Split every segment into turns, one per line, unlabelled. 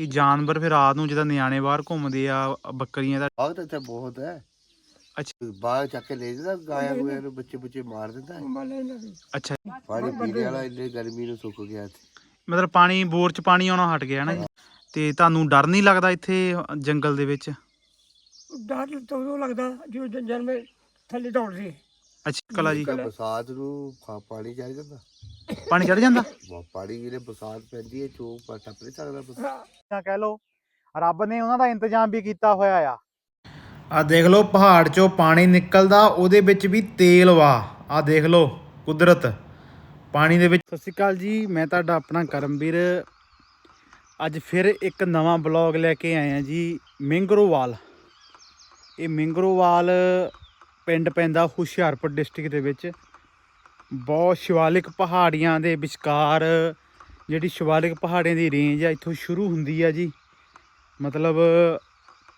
ਕਿ ਜਾਨਵਰ ਫਿਰ ਰਾਤ ਨੂੰ ਜਦੋਂ ਨਿਆਣੇ ਬਾਹਰ ਘੁੰਮਦੇ ਆ ਬੱਕਰੀਆਂ ਦਾ
ਬਾਗ ਤਾਂ ਇੱਥੇ ਬਹੁਤ ਹੈ।
ਅੱਛਾ।
ਬਾਗ ਚੱਕ ਕੇ ਲੈ ਜਾਂਦਾ ਗਾਇਆ ਗੁਆ ਨੂੰ ਬੱਚੇ ਬੱਚੇ ਮਾਰ ਦਿੰਦਾ ਹੈ।
ਅੱਛਾ।
ਪਾਣੀ ਪੀਣੇ ਵਾਲਾ ਇੰਨੇ ਗਰਮੀ ਨੂੰ ਸੁੱਕ ਗਿਆ ਇੱਥੇ।
ਮਤਲਬ ਪਾਣੀ ਬੋਰ ਚ ਪਾਣੀ ਆਉਣਾ ਹਟ ਗਿਆ ਨਾ ਜੀ। ਤੇ ਤੁਹਾਨੂੰ ਡਰ ਨਹੀਂ ਲੱਗਦਾ ਇੱਥੇ ਜੰਗਲ ਦੇ ਵਿੱਚ?
ਡਰ ਤਾਂ ਉਦੋਂ ਲੱਗਦਾ ਜੋ ਜਨਮ ਥੱਲੇ ਦੌੜਦੇ।
ਅੱਛਾ ਕਲਾ ਜੀ।
ਬਰਸਾਤ ਨੂੰ ਪਾਣੀ ਚੜ ਜਾਂਦਾ
ਪਾਣੀ ਚੜ ਜਾਂਦਾ?
ਵਾ- ਪਾਣੀ ਜਿਹੜੇ ਬਰਸਾਤ ਪੈਂਦੀ ਹੈ ਚੋ ਟੱਪ ਨਹੀਂ ਸਕਦਾ ਬਰਸਾਤ
ਜਾਂ ਕਹਿ ਲੋ ਰੱਬ ਨੇ ਉਹਨਾਂ ਦਾ ਇੰਤਜ਼ਾਮ ਵੀ ਕੀਤਾ ਹੋਇਆ ਆ। ਆ ਦੇਖ ਲਓ ਪਹਾੜ ਚੋਂ ਪਾਣੀ ਨਿਕਲਦਾ ਉਹਦੇ ਵਿੱਚ ਵੀ ਤੇਲ ਵਾ। ਆ ਦੇਖ ਲਓ ਕੁਦਰਤ। ਪਾਣੀ ਦੇ ਵਿੱਚ ਸਤਿ ਸ਼੍ਰੀ ਅਕਾਲ ਜੀ ਮੈਂ ਤੁਹਾਡਾ ਆਪਣਾ ਕਰਮਵੀਰ। ਅੱਜ ਫਿਰ ਇੱਕ ਨਵਾਂ ਬਲੌਗ ਲੈ ਕੇ ਆਏ ਆ ਜੀ ਮਿੰਗਰੋਵਾਲ। ਇਹ ਮਿੰਗਰੋਵਾਲ ਪਿੰਡ ਪੈਂਦਾ ਹੁਸ਼ਿਆਰਪੁਰ ਡਿਸਟ੍ਰਿਕਟ ਦੇ ਵਿੱਚ। ਬਹੁਤ ਸ਼ਿਵਾਲਿਕ ਪਹਾੜੀਆਂ ਦੇ ਵਿਚਕਾਰ ਜਿਹੜੀ ਸ਼ਿਵਾਲਿਕ ਪਹਾੜੀਆਂ ਦੀ ਰੇਂਜ ਆ, ਇੱਥੋਂ ਸ਼ੁਰੂ ਹੁੰਦੀ ਆ ਜੀ। ਮਤਲਬ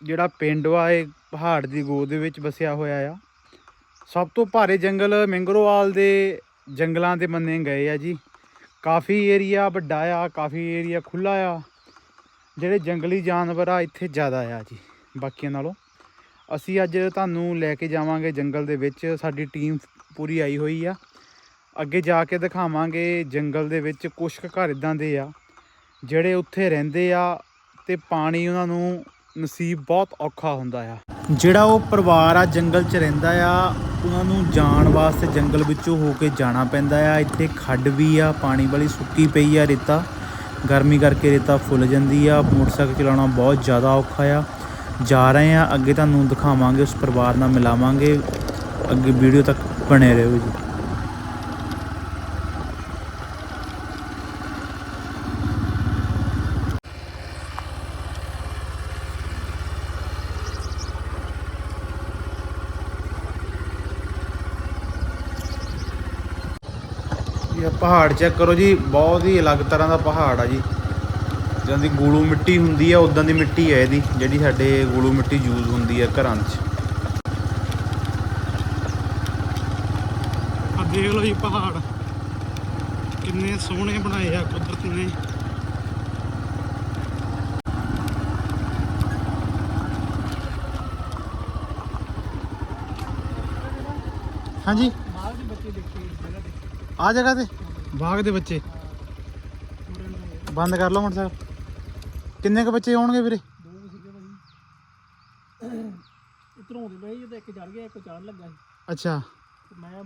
ਜਿਹੜਾ ਪਿੰਡ ਆ ਇਹ ਪਹਾੜ ਦੀ ਗੋਦ ਦੇ ਵਿੱਚ ਵਸਿਆ ਹੋਇਆ ਆ। ਸਭ ਤੋਂ ਭਾਰੇ ਜੰਗਲ ਮੈਂਗਰੋਵਾਲ ਦੇ ਜੰਗਲਾਂ ਦੇ ਮੰਨੇ ਗਏ ਆ ਜੀ। ਕਾਫੀ ਏਰੀਆ ਵੱਡਾ ਆ, ਕਾਫੀ ਏਰੀਆ ਖੁੱਲਾ ਆ। ਜਿਹੜੇ ਜੰਗਲੀ ਜਾਨਵਰ ਆ, ਇੱਥੇ ਜ਼ਿਆਦਾ ਆ ਜੀ, ਬਾਕੀਆਂ ਨਾਲੋਂ। ਅਸੀਂ ਅੱਜ ਤੁਹਾਨੂੰ ਲੈ ਕੇ ਜਾਵਾਂਗੇ ਜੰਗਲ ਦੇ ਵਿੱਚ, ਸਾਡੀ ਟੀਮ ਪੂਰੀ ਆਈ ਹੋਈ ਆ। ਅੱਗੇ ਜਾ ਕੇ ਦਿਖਾਵਾਂਗੇ ਜੰਗਲ ਦੇ ਵਿੱਚ ਕੁਝ ਕੁ ਘਰ ਇਦਾਂ ਦੇ ਆ, ਜਿਹੜੇ ਉੱਥੇ ਰਹਿੰਦੇ ਆ ਤੇ ਪਾਣੀ ਉਹਨਾਂ ਨੂੰ ਨਸੀਬ ਬਹੁਤ ਔਖਾ ਹੁੰਦਾ ਆ। ਜਿਹੜਾ ਉਹ ਪਰਿਵਾਰ ਆ ਜੰਗਲ 'ਚ ਰਹਿੰਦਾ ਆ, ਉਹਨਾਂ ਨੂੰ ਜਾਣ ਵਾਸਤੇ ਜੰਗਲ ਵਿੱਚੋਂ ਹੋ ਕੇ ਜਾਣਾ ਪੈਂਦਾ ਆ। ਇੱਥੇ ਖੱਡ ਵੀ ਆ, ਪਾਣੀ ਵਾਲੀ ਸੁੱਕੀ ਪਈ ਆ ਰੇਤਾ। ਗਰਮੀ ਕਰਕੇ ਰੇਤਾ ਫੁੱਲ ਜਾਂਦੀ ਆ, ਮੋਟਰਸਾਈਕਲ ਚਲਾਉਣਾ ਬਹੁਤ ਜ਼ਿਆਦਾ ਔਖਾ ਆ। ਜਾ ਰਹੇ ਆ, ਅੱਗੇ ਤੁਹਾਨੂੰ ਦਿਖਾਵਾਂਗੇ, ਉਸ ਪਰਿਵਾਰ ਨਾਲ ਮਿਲਾਵਾਂਗੇ। ਅੱਗੇ ਵੀਡੀਓ ਤੱਕ ਬਣੇ ਰਹੋ ਜੀ ਇਹ ਪਹਾੜ ਚੈੱਕ ਕਰੋ ਜੀ ਬਹੁਤ ਹੀ ਅਲੱਗ ਤਰ੍ਹਾਂ ਦਾ ਪਹਾੜ ਆ ਜੀ। ਜਿਵੇਂ ਦੀ ਗੂਲੂ ਮਿੱਟੀ ਹੁੰਦੀ ਆ ਉਦਾਂ ਦੀ ਮਿੱਟੀ ਹੈ ਇਹਦੀ ਜਿਹੜੀ ਸਾਡੇ ਗੂਲੂ ਮਿੱਟੀ ਯੂਜ਼ ਹੁੰਦੀ ਆ ਘਰਾਂ 'ਚ। ਆ ਦੇਖ ਲਓ ਜੀ ਪਹਾੜ। ਕਿੰਨੇ ਸੋਹਣੇ ਬਣਾਏ ਆ ਕੁਦਰਤ ਨੇ। ਹਾਂਜੀ।
ਬਾਹਰ ਦੇ ਬੱਚੇ ਦੇਖੇ ਜਗ੍ਹਾ ਤੇ
ਆ ਜਗ੍ਹਾ ਤੇ। ਬਾਗ ਦੇ ਬੱਚੇ। ਬੰਦ ਕਰ ਲਓ ਮੋਟਰਸਾਈਕਲ। ਕਿੰਨੇ ਕ ਬੱਚੇ ਆਉਣਗੇ ਵੀਰੇ?
ਦੋ ਸੀਗੇ ਭਾਈ ਇਧਰੋਂ ਆਉਂਦੇ ਪਏ ਜਦੋਂ ਇੱਕ ਚੜ ਗਿਆ ਇੱਕ ਚੜ੍ਹਨ ਲੱਗਾ ਸੀ।
ਅੱਛਾ।
ਤੇ ਮੈਂ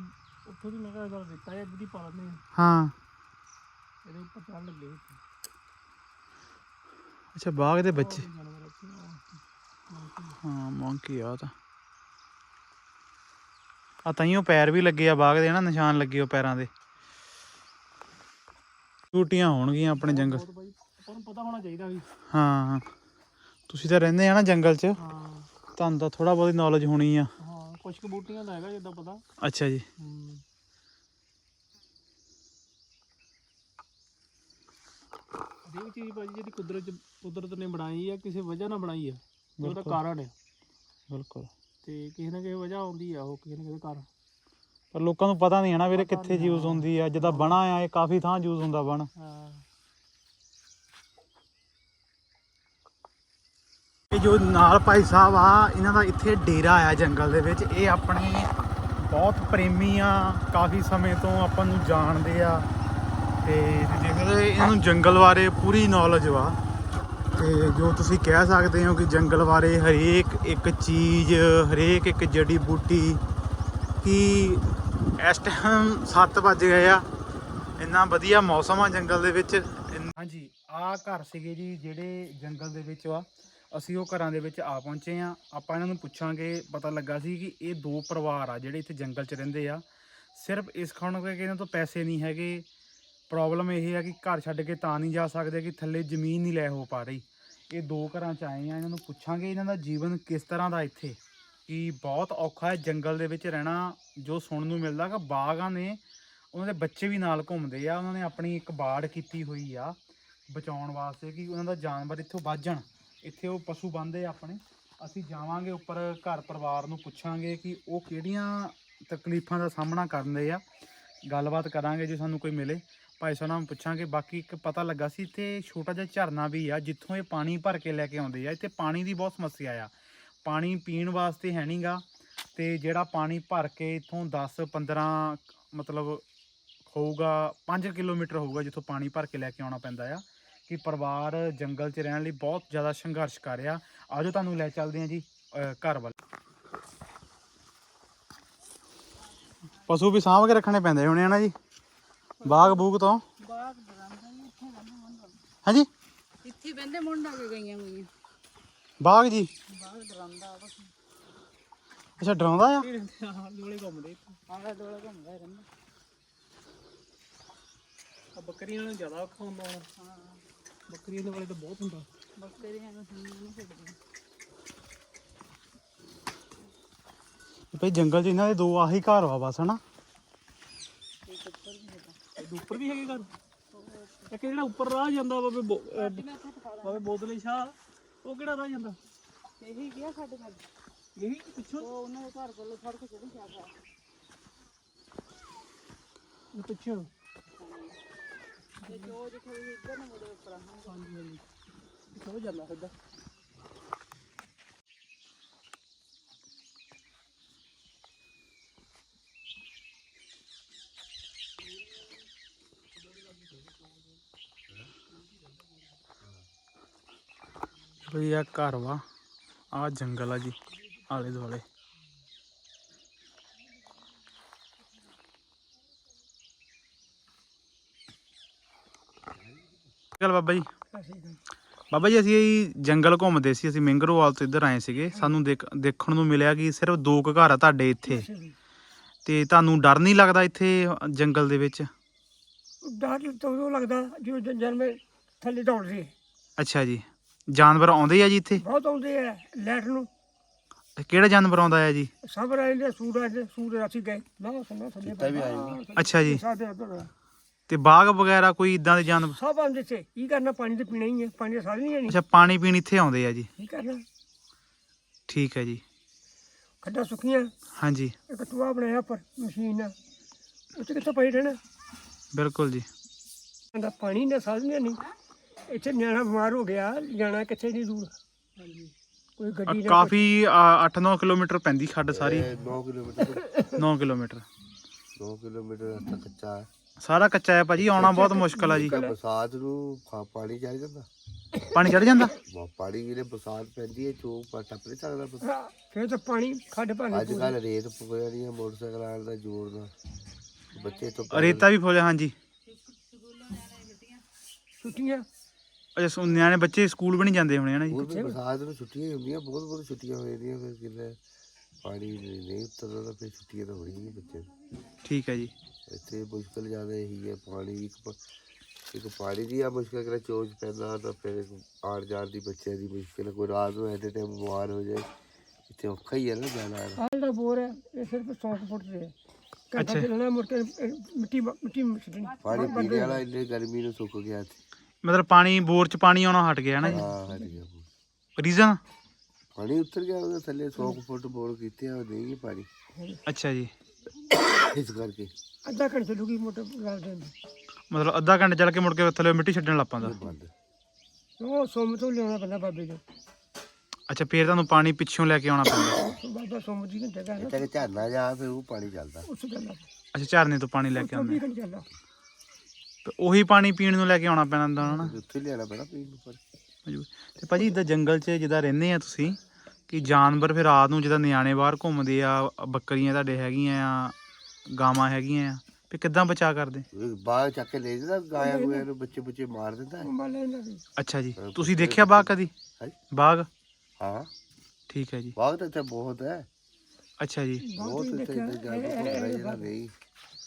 ਉੱਥੋਂ ਦੀ ਮੈਂ ਕਿਹਾ ਗੱਲ ਦਿੱਤਾ ਇਹ ਬੁੱਧੀ ਪਾ ਲੈਂਦੇ ਹਾਂ।
ਹਾਂ।
ਇਹਦੇ ਉੱਪਰ ਚੜ੍ਹਨ ਲੱਗੇ
ਅੱਛਾ ਬਾਗ ਦੇ ਬੱਚੇ।
ਜਾਨਵਰ ਇੱਥੇ ਆ।
ਹਾਂ ਮੰਕੀ ਆ ਤਾਂ। ਆ ਤਾਈਓ ਪੈਰ ਵੀ ਲੱਗੇ ਆ ਬਾਗ ਦੇ ਨਾ ਨਿਸ਼ਾਨ ਲੱਗੇ ਉਹ ਪੈਰਾਂ ਦੇ। ਟੂਟੀਆਂ ਹੋਣਗੀਆਂ ਆਪਣੇ ਜੰਗਲ
ਬਹੁਤ ਭਾਈ ਆਪਾਂ ਨੂੰ ਪਤਾ ਹੋਣਾ ਚਾਹੀਦਾ ਵੀ।
ਹਾਂ ਤੁਸੀਂ ਤਾਂ ਰਹਿੰਦੇ ਆ ਨਾ ਜੰਗਲ 'ਚ।
ਹਾਂ।
ਤੁਹਾਨੂੰ ਤਾਂ ਥੋੜਾ ਬਹੁਤੀ ਨੌਲੇਜ ਹੋਣੀ ਆ।
ਹਾਂ ਕੁਝ ਕੁ ਬੂਟੀਆਂ ਦਾ ਹੈਗਾ ਜਿੱਦਾਂ ਪਤਾ।
ਅੱਛਾ ਜੀ।
ਹੂੰ। ਚੀਜ਼ ਭਾਜੀ ਜਿਹੜੀ ਕੁਦਰਤ ਚ- ਕੁਦਰਤ ਨੇ ਬਣਾਈ ਆ ਕਿਸੇ ਵਜ੍ਹਾ ਨਾਲ ਬਣਾਈ ਆ ਤੇ ਉਹਦਾ
ਬਿਲਕੁਲ।
ਕਾਰਨ ਹੈ
ਬਿਲਕੁਲ।
ਤੇ ਕਿਸੇ ਨਾ ਕਿਸੇ ਵਜ੍ਹਾ ਆਉਂਦੀ ਆ ਉਹ ਕਿਸੇ ਨਾ ਕਿਸੇ ਕਾਰਨ।
ਪਰ ਲੋਕਾਂ ਨੂੰ ਪਤਾ ਨਹੀਂ ਹੈ ਨਾ ਵੀਰੇ
ਪਤਾ
ਕਿੱਥੇ
ਨਹੀਂ,
ਯੂਜ਼
ਹਾਂ।
ਹੁੰਦੀ ਆ ਜਿੱਦਾਂ ਬਣਾ ਆ ਇਹ ਕਾਫੀ ਥਾਂ ਯੂਜ਼ ਹੁੰਦਾ ਬਣ।
ਹਾਂ।
ਇਹ ਜੋ ਨਾਲ ਭਾਈ ਸਾਹਿਬ ਆ ਇਹਨਾਂ ਦਾ ਇੱਥੇ ਡੇਰਾ ਆ ਜੰਗਲ ਦੇ ਵਿੱਚ। ਇਹ ਆਪਣੇ ਬਹੁਤ ਪ੍ਰੇਮੀ ਆ ਕਾਫੀ ਸਮੇਂ ਤੋਂ ਆਪਾਂ ਨੂੰ ਜਾਣਦੇ ਆ। ਤੇ ਜਿਹੜੇ ਇਹਨਾਂ ਜੰਗਲ ਬਾਰੇ ਪੂਰੀ ਨੌਲੇਜ ਵਾ ਤੇ ਜੋ ਤੁਸੀਂ ਕਹਿ ਸਕਦੇ ਹੋ ਕਿ ਜੰਗਲ ਬਾਰੇ ਹਰੇਕ ਇੱਕ ਚੀਜ਼ ਹਰੇਕ ਇੱਕ ਜੜੀ ਬੂਟੀ ਕਿ ਇਸ ਟਾਈਮ 7 ਵੱਜ ਗਏ ਆ। ਇੰਨਾ ਵਧੀਆ ਮੌਸਮ ਆ ਜੰਗਲ ਦੇ ਵਿੱਚ। ਹਾਂਜੀ, ਆ ਘਰ ਸੀਗੇ ਜੀ ਜਿਹੜੇ ਜੰਗਲ ਦੇ ਵਿੱਚ ਆ। ਅਸੀਂ ਉਹ ਘਰਾਂ ਦੇ ਵਿੱਚ ਆ ਪਹੁੰਚੇ ਆ। ਆਪਾਂ ਇਹਨਾਂ ਨੂੰ ਪੁੱਛਾਂਗੇ, ਪਤਾ ਲੱਗਾ ਸੀ ਕਿ ਇਹ ਦੋ ਪਰਿਵਾਰ ਆ ਜਿਹੜੇ ਇੱਥੇ ਜੰਗਲ 'ਚ ਰਹਿੰਦੇ ਆ। ਸਿਰਫ ਇਸ ਖਾਣ ਕਰਕੇ ਇਹਨਾਂ ਤੋਂ ਪੈਸੇ ਨਹੀਂ ਹੈਗੇ। ਪ੍ਰੋਬਲਮ ਇਹ ਆ ਕਿ ਘਰ ਛੱਡ ਕੇ ਤਾਂ ਨਹੀਂ ਜਾ ਸਕਦੇ ਕਿ ਥੱਲੇ ਜ਼ਮੀਨ ਨਹੀਂ ਲੈ ਹੋ ਪਾ ਰਹੀ। ਇਹ ਦੋ ਘਰਾਂ 'ਚ ਆਏ ਆ, ਇਹਨਾਂ ਨੂੰ ਪੁੱਛਾਂਗੇ ਇਹਨਾਂ ਦਾ ਜੀਵਨ ਕਿਸ ਤਰ੍ਹਾਂ ਦਾ ਇੱਥੇ। ਕਿ ਬਹੁਤ ਔਖਾ ਹੈ ਜੰਗਲ ਦੇ ਵਿੱਚ ਰਹਿਣਾ, ਜੋ ਸੁਣਨ ਨੂੰ ਮਿਲਦਾ ਕਿ ਬਾਗਾਂ ਨੇ ਉਹਨਾਂ ਦੇ ਬੱਚੇ ਵੀ ਨਾਲ ਘੁੰਮਦੇ ਆ, ਉਹਨਾਂ ਨੇ ਆਪਣੀ ਇੱਕ ਬਾੜ ਕੀਤੀ ਹੋਈ ਆ ਬਚਾਉਣ ਵਾਸਤੇ ਕਿ ਉਹਨਾਂ ਦਾ ਜਾਨਵਰ ਇੱਥੋਂ ਵੱਜਣ ਇੱਥੇ ਉਹ ਪਸ਼ੂ ਬੰਦੇ ਆ ਆਪਣੇ। ਅਸੀਂ ਜਾਵਾਂਗੇ ਉੱਪਰ ਘਰ ਪਰਿਵਾਰ ਨੂੰ ਪੁੱਛਾਂਗੇ ਕਿ ਉਹ ਕਿਹੜੀਆਂ ਤਕਲੀਫਾਂ ਦਾ ਸਾਹਮਣਾ ਕਰਦੇ ਆ। ਗੱਲਬਾਤ ਕਰਾਂਗੇ ਜੇ ਸਾਨੂੰ ਕੋਈ ਮਿਲੇ। ਭਾਈ ਸਾਹਿਬ ਨੂੰ ਪੁੱਛਾਂਗੇ, ਬਾਕੀ ਇੱਕ ਪਤਾ ਲੱਗਾ ਸੀ, ਇੱਥੇ ਛੋਟਾ ਜਿਹਾ ਝਰਨਾ ਵੀ ਆ, ਜਿੱਥੋਂ ਇਹ ਪਾਣੀ ਭਰ ਕੇ ਲੈ ਕੇ ਆਉਂਦੇ ਆ। ਇੱਥੇ ਪਾਣੀ ਦੀ ਬਹੁਤ ਸਮੱਸਿਆ ਆ। ਪਾਣੀ ਪੀਣ ਵਾਸਤੇ ਹੈ ਨਹੀਂਗਾ ਤੇ ਜਿਹੜਾ ਪਾਣੀ ਭਰ ਕੇ ਇੱਥੋਂ 10 15 ਮਤਲਬ ਹੋਊਗਾ 5 ਕਿਲੋਮੀਟਰ ਹੋਊਗਾ ਜਿੱਥੋਂ ਪਾਣੀ ਭਰ ਕੇ ਲੈ ਕੇ ਆਉਣਾ ਪੈਂਦਾ ਆ। ਕਿ ਪਰਿਵਾਰ ਜੰਗਲ 'ਚ ਰਹਿਣ ਲਈ ਬਹੁਤ ਜ਼ਿਆਦਾ ਸੰਘਰਸ਼ ਕਰ ਰਿਹਾ। ਆਜੋ ਤੁਹਾਨੂੰ ਲੈ ਚੱਲਦੇ ਆ ਜੀ ਘਰ ਵੱਲ। ਪਸ਼ੂ ਵੀ ਸਾਂਭ ਕੇ ਰੱਖਣੇ ਪੈਂਦੇ ਹੋਣੇ ਆ ਨਾ ਜੀ। ਬਾਗ ਬੂਗ ਤੋਂ।
ਬਾਗ ਬਰਾਂਦਾ ਇੱਥੇ ਬੰਦੇ ਮੁੰਡਾ।
ਹਾਂਜੀ
ਇੱਥੇ ਬੰਦੇ ਮੁੰਡਾ ਕੇ ਗਈਆਂ ਹੋਈਆਂ।
ਬਾਗ ਜੀ?
ਬਾਗ ਬਰਾਂਦਾ ਬਸ
ਅੱਛਾ ਡਰਾਉਂਦਾ ਆ?
ਦੋਲੇ ਘੁੰਮਦੇ
ਆਲੇ ਦੋਲੇ ਘੁੰਮਦਾ ਰਹਿੰਦਾ।
ਆ ਬੱਕਰੀਆਂ ਨੂੰ ਜ਼ਿਆਦਾ ਔਖਾ ਹੁੰਦਾ ਹੁਣ।
ਹਾਂ।
ਬੱਕਰੀਆਂ ਦੇ ਵਾਲੇ ਤਾਂ ਬਹੁਤ ਹੁੰਦਾ।
ਬੱਕਰੀਆਂ ਨੂੰ ਨਹੀਂ ਸਕਦੇ।
ਭਈ ਜੰਗਲ 'ਚ ਇਹਨਾਂ ਦੇ ਦੋ ਆਹੀ ਘਰ ਵਾ ਬਸ ਹਨਾ?
ਇੱਕ ਉੱਪਰ ਵੀ ਹੈਗਾ।
ਇਹਦੇ ਉੱਪਰ ਵੀ ਹੈਗੇ ਘਰ? ਇੱਕ ਜਿਹੜਾ ਉੱਪਰ ਰਾਹ ਜਾਂਦਾ ਬਾਬੇ ਬਾਬੇ ਬੋਦਲੇ ਸ਼ਾਹ। ਉਹ ਕਿਹੜਾ ਰਾਹ ਜਾਂਦਾ?
ਇਹੀ ਗਿਆ ਸਾਡੇ ਨਾਲ
ਇਹ ਪਿੱਛੋਂ?
ਉਹ ਉਹਨਾਂ ਦੇ ਘਰ ਕੋਲ ਸੜਕ ਚੜੀ ਜਾਂਦਾ
ਇਹ ਪਿੱਛੋਂ?
ਤੇ ਜੋ ਜਿੱਥੇ ਇੱਧਰ ਨੂੰ ਮੁੜੇ ਉੱਪਰ।
ਹਾਂਜੀ ਹਾਂਜੀ। ਪਿੱਛੋਂ ਜਾਂਦਾ ਸਿੱਧਾ?
ਭਈ ਆ ਘਰ ਵਾ। ਆ ਜੰਗਲ ਆ ਜੀ ਆਲੇ ਦੁਆਲੇ। ਗੱਲ ਬਾਬਾ ਜੀ? ਬਾਬਾ ਜੀ ਅਸੀਂ ਜੰਗਲ ਘੁੰਮਦੇ ਸੀ ਅਸੀਂ ਮਿੰਗਰੋਵਾਲ ਤੋਂ ਇੱਧਰ ਆਏ ਸੀਗੇ। ਸਾਨੂੰ ਦੇਖ ਦੇਖਣ ਨੂੰ ਮਿਲਿਆ ਕਿ ਸਿਰਫ ਦੋ ਕੁ ਘਰ ਆ ਤੁਹਾਡੇ ਇੱਥੇ। ਤੇ ਤੁਹਾਨੂੰ ਡਰ ਨਹੀਂ ਲੱਗਦਾ ਇੱਥੇ ਜੰਗਲ ਦੇ ਵਿੱਚ?
ਡਰ ਤਾਂ ਉਦੋਂ ਲੱਗਦਾ ਜਦੋਂ ਜ- ਜਨਮੇ ਥੱਲੇ ਦੌੜਦੇ
ਅੱਛਾ ਜੀ। ਜਾਨਵਰ ਆਉਂਦੇ ਆ ਜੀ ਇੱਥੇ?
ਬਹੁਤ ਆਉਂਦੇ ਆ ਲੈਟ ਨੂੰ।
ਕਿਹੜਾ ਜਾਨਵਰ ਆਉਂਦਾ ਹੈ ਜੀ?
ਸਭ ਰਹਿੰਦੇ ਸੂਰ ਰਹਿੰਦੇ ਸੂਰ ਰਾਤੀ ਗਏ। ਨਾ ਸੁਣਾ ਥੱਲੇ
ਚੀਤਾ ਵੀ ਆਏਗਾ।
ਅੱਛਾ ਜੀ।
ਸਾਡੇ ਉੱਧਰ
ਤੇ ਬਾਗ ਵਗੈਰਾ ਕੋਈ ਇਦਾਂ ਦੇ ਜਾਨਵਰ?
ਸਭ ਆਉਂਦੇ ਤੇ ਕੀ ਕਰਨਾ ਪਾਣੀ ਤੇ ਪੀਣਾ ਹੀ ਹੈ ਪਾਣੀ ਦਾ ਹੈ ਨਹੀਂ
ਅੱਛਾ ਪਾਣੀ ਪੀਣ ਇੱਥੇ ਆਉਂਦੇ ਆ ਜੀ।
ਕੀ ਕਰਨਾ?
ਠੀਕ ਹੈ ਜੀ।
ਖੱਡਾ ਸੁੱਕੀਆਂ।
ਹਾਂਜੀ।
ਇੱਕ ਟੂਆ ਬਣਾਇਆ ਪਰ ਮਸ਼ੀਨ ਨਾਲ। ਉੱਥੇ ਕਿੱਥੋਂ ਪਈ ਰਹਿਣਾ?
ਬਿਲਕੁਲ ਜੀ।
ਦਾ ਪਾਣੀ ਦਾ ਸਾਧਨ ਹੀ ਨਹੀਂ ਇੱਥੇ ਨਿਆਣਾ ਬਿਮਾਰ ਹੋ ਗਿਆ ਜਾਣਾ ਕਿੱਥੇ ਨਹੀਂ ਦੂਰ? ਕੋਈ
ਅ,
ਗੱਡੀ ਨਾਲ
ਕਾਫੀ 8-9 ਕਿਲੋਮੀਟਰ ਪੈਂਦੀ ਖੱਡ ਸਾਰੀ।
9 ਕਿਲੋਮੀਟਰ
9 ਕਿਲੋਮੀਟਰ।
9 ਕਿਲੋਮੀਟਰ ਰਸਤਾ ਕੱਚਾ ਹੈ।
ਸਾਰਾ ਕੱਚਾ ਹੈ ਭਾਜੀ ਆਉਣਾ ਬਹੁਤ ਮੁਸ਼ਕਲ ਆ ਜੀ।
ਤਾਂ ਬਰਸਾਤ ਨੂੰ ਖਾ- ਪਾਣੀ ਚੜ ਜਾਂਦਾ।
ਪਾਣੀ ਚੜ ਜਾਂਦਾ?
ਬਹੁਤ ਪਾਣੀ ਜਿਹੜੇ ਬਰਸਾਤ ਪੈਂਦੀ ਹੈ ਚੋਕ ਪਰ ਟੱਪ ਨਹੀਂ ਸਕਦਾ।
ਹਾਂ, ਫਿਰ ਤਾਂ ਪਾਣੀ ਖੱਡ ਪਾਣੀ
ਅੱਜ ਕੱਲ ਰੇਤ ਪੁੱਗ ਜਾਣੀ ਹੈ ਮੋਟਰਸਾਈਕਲ ਆਉਣ ਦਾ ਜ਼ੋਰ ਦਾ ਬੱਚੇ ਤੋਂ
ਰੇਤਾ ਵੀ ਫੁੱਲ ਹਾਂਜੀ।
ਛੁੱਟੀਆਂ?
ਅੱਛਾ ਸੁ- ਨਿਆਣੇ ਬੱਚੇ ਸਕੂਲ ਵੀ ਨਹੀਂ ਜਾਂਦੇ ਹੋਣੇ ਹਨਾ ਜੀ?
ਹੋਰ ਵੀ ਬਰਸਾਤ ਨੂੰ ਛੁੱਟੀਆਂ ਹੀ ਹੁੰਦੀਆਂ ਬਹੁਤ ਬਹੁਤ ਛੁੱਟੀਆਂ ਹੋ ਜਾਂਦੀਆਂ ਫਿਰ ਕਿਤੇ ਪਾਣੀ ਨਹੀਂ ਉਤਰਦਾ ਤਾਂ ਫਿਰ ਛੁੱਟੀਆਂ ਤਾਂ ਹੋਣੀਆਂ ਹੀ ਬੱਚੇ ਨੂੰ।
ਠੀਕ ਹੈ ਜੀ।
ਇੱਥੇ ਮੁਸ਼ਕਲ ਜ਼ਿਆਦਾ ਇਹੀ ਹੈ ਪਾਣੀ ਇੱਕ ਪ- ਇੱਕ ਪਾਣੀ ਦੀ ਆ ਮੁਸ਼ਕਲ ਕਿਹੜਾ ਚੋਜ ਪੈਂਦਾ ਤਾਂ ਫਿਰ ਆਉਣ ਜਾਣ ਦੀ ਬੱਚਿਆਂ ਦੀ ਮੁਸ਼ਕਲ ਕੋਈ ਰਾਤ ਨੂੰ ਐਟ ਟਾਈਮ ਬਿਮਾਰ ਹੋ ਜਾਏ ਇੱਥੇ ਔਖਾ ਹੀ ਹੈ ਨਾ ਜਾਣਾ। ਆਉਣਾ।
ਆਹ ਜਿਹੜਾ ਬੋਰ ਹੈ ਇਹ ਸਿਰਫ 100 ਫੁੱਟ ਤੇ ਹੈ। ਘੰਟਾ ਚੱਲਣਾ ਮੁੜ ਕੇ ਇਹ ਮਿੱਟੀ ਮਿੱਟੀ ਮਿੱਟੀ
ਪਾਣੀ ਪੀਣੇ ਵਾਲਾ ਇੰਨੇ ਗਰਮੀ ਨੂੰ ਸੁੱਕ ਗਿਆ ਇੱਥੇ।
ਮਤਲਬ ਪਾਣੀ ਬੋਰ ਚ ਪਾਣੀ ਆਉਣਾ ਹਟ ਗਿਆ ਨਾ ਜੀ।
ਹਾਂ ਹਟ ਗਿਆ।
ਰੀਜ਼ਨ?
ਪਾਣੀ ਉੱਤਰ ਗਿਆ ਉਹਦੇ ਥੱਲੇ 100 ਕੁ ਫੁੱਟ ਬੋਰ ਕੀਤੇ ਆ ਉਹ ਨਹੀਂ ਗੇ ਪਾਣੀ।
ਅੱਛਾ ਜੀ।
ਇਸ ਕਰਕੇ।
ਅੱਧਾ ਘੰਟਾ ਚੱਲੂਗੀ ਮੋਟਰ ਲਾ ਦੇਂਦੇ
ਮਤਲਬ ਅੱਧਾ ਘੰਟਾ ਚੱਲ ਕੇ ਮੁੜ ਕੇ ਥੱਲੇ ਮਿੱਟੀ ਛੱਡਣ ਲੱਗ ਪੈਂਦਾ
ਬੰਦ।
ਉਹ ਸੋਮ ਤੋਂ ਲਿਆਉਣਾ ਪੈਂਦਾ ਬਾਬੇ ਨੂੰ।
ਅੱਛਾ ਫੇਰ ਤੁਹਾਨੂੰ ਪਾਣੀ ਪਿੱਛੋਂ ਲੈ ਕੇ ਆਉਣਾ ਪੈਂਦਾ।
ਬਾਬਾ ਸੋਮ ਦੀ ਘੰਟੇ ਦਾ
ਇੱਥੇ ਕਿ ਝਰਨਾ ਜਾ ਫਿਰ ਉਹ ਪਾਣੀ ਚੱਲਦਾ।
ਉਸ ਗੱਲ ਦਾ
ਅੱਛਾ ਝਰਨੇ ਤੋਂ ਪਾਣੀ ਲੈ ਕੇ ਆਉਂਦੇ
24 ਘੰਟੇ ਚੱਲਦਾ
ਤੇ ਉਹੀ ਪਾਣੀ ਪੀਣ ਨੂੰ ਲੈ ਕੇ ਆਉਣਾ ਪੈਣਾ ਹੁੰਦਾ ਨਾ
ਉੱਥੇ ਲਿਆਣਾ ਪੈਣਾ ਪੀਣ ਨੂੰ ਪਰ
ਮਜਬੂਰ। ਤੇ ਭਾਜੀ ਇਦਾਂ ਜੰਗਲ 'ਚ ਜਿੱਦਾਂ ਰਹਿੰਦੇ ਆ ਤੁਸੀਂ ਕਿ ਜਾਨਵਰ ਫਿਰ ਰਾਤ ਨੂੰ ਜਿੱਦਾਂ ਨਿਆਣੇ ਬਾਹਰ ਘੁੰਮਦੇ ਆ ਬੱਕਰੀਆਂ ਤੁਹਾਡੇ ਹੈਗੀਆਂ ਆ ਗਾਵਾਂ ਹੈਗੀਆਂ ਆ ਫਿਰ ਕਿੱਦਾਂ ਬਚਾ ਕਰਦੇ?
ਬਾਹਰ ਚੱਕ ਕੇ ਲੈ ਜਾਂਦਾ ਗਾਇਆ ਗੋਇਆ ਨੂੰ ਬੱਚੇ ਬੱਚੇ ਮਾਰ ਦਿੰਦਾ।
ਅੱਛਾ ਜੀ। ਤੁਸੀਂ ਦੇਖਿਆ ਬਾਗ ਕਦੀ? ਬਾਗ?
ਹਾਂ।
ਠੀਕ ਹੈ ਜੀ।
ਬਾਗ ਤਾਂ ਇੱਥੇ ਬਹੁਤ ਹੈ।
ਅੱਛਾ ਜੀ।
ਬਹੁਤ ਇੱਥੇ ਜਾਨਵਰ ਜਿਹੜਾ ਨਹੀਂ।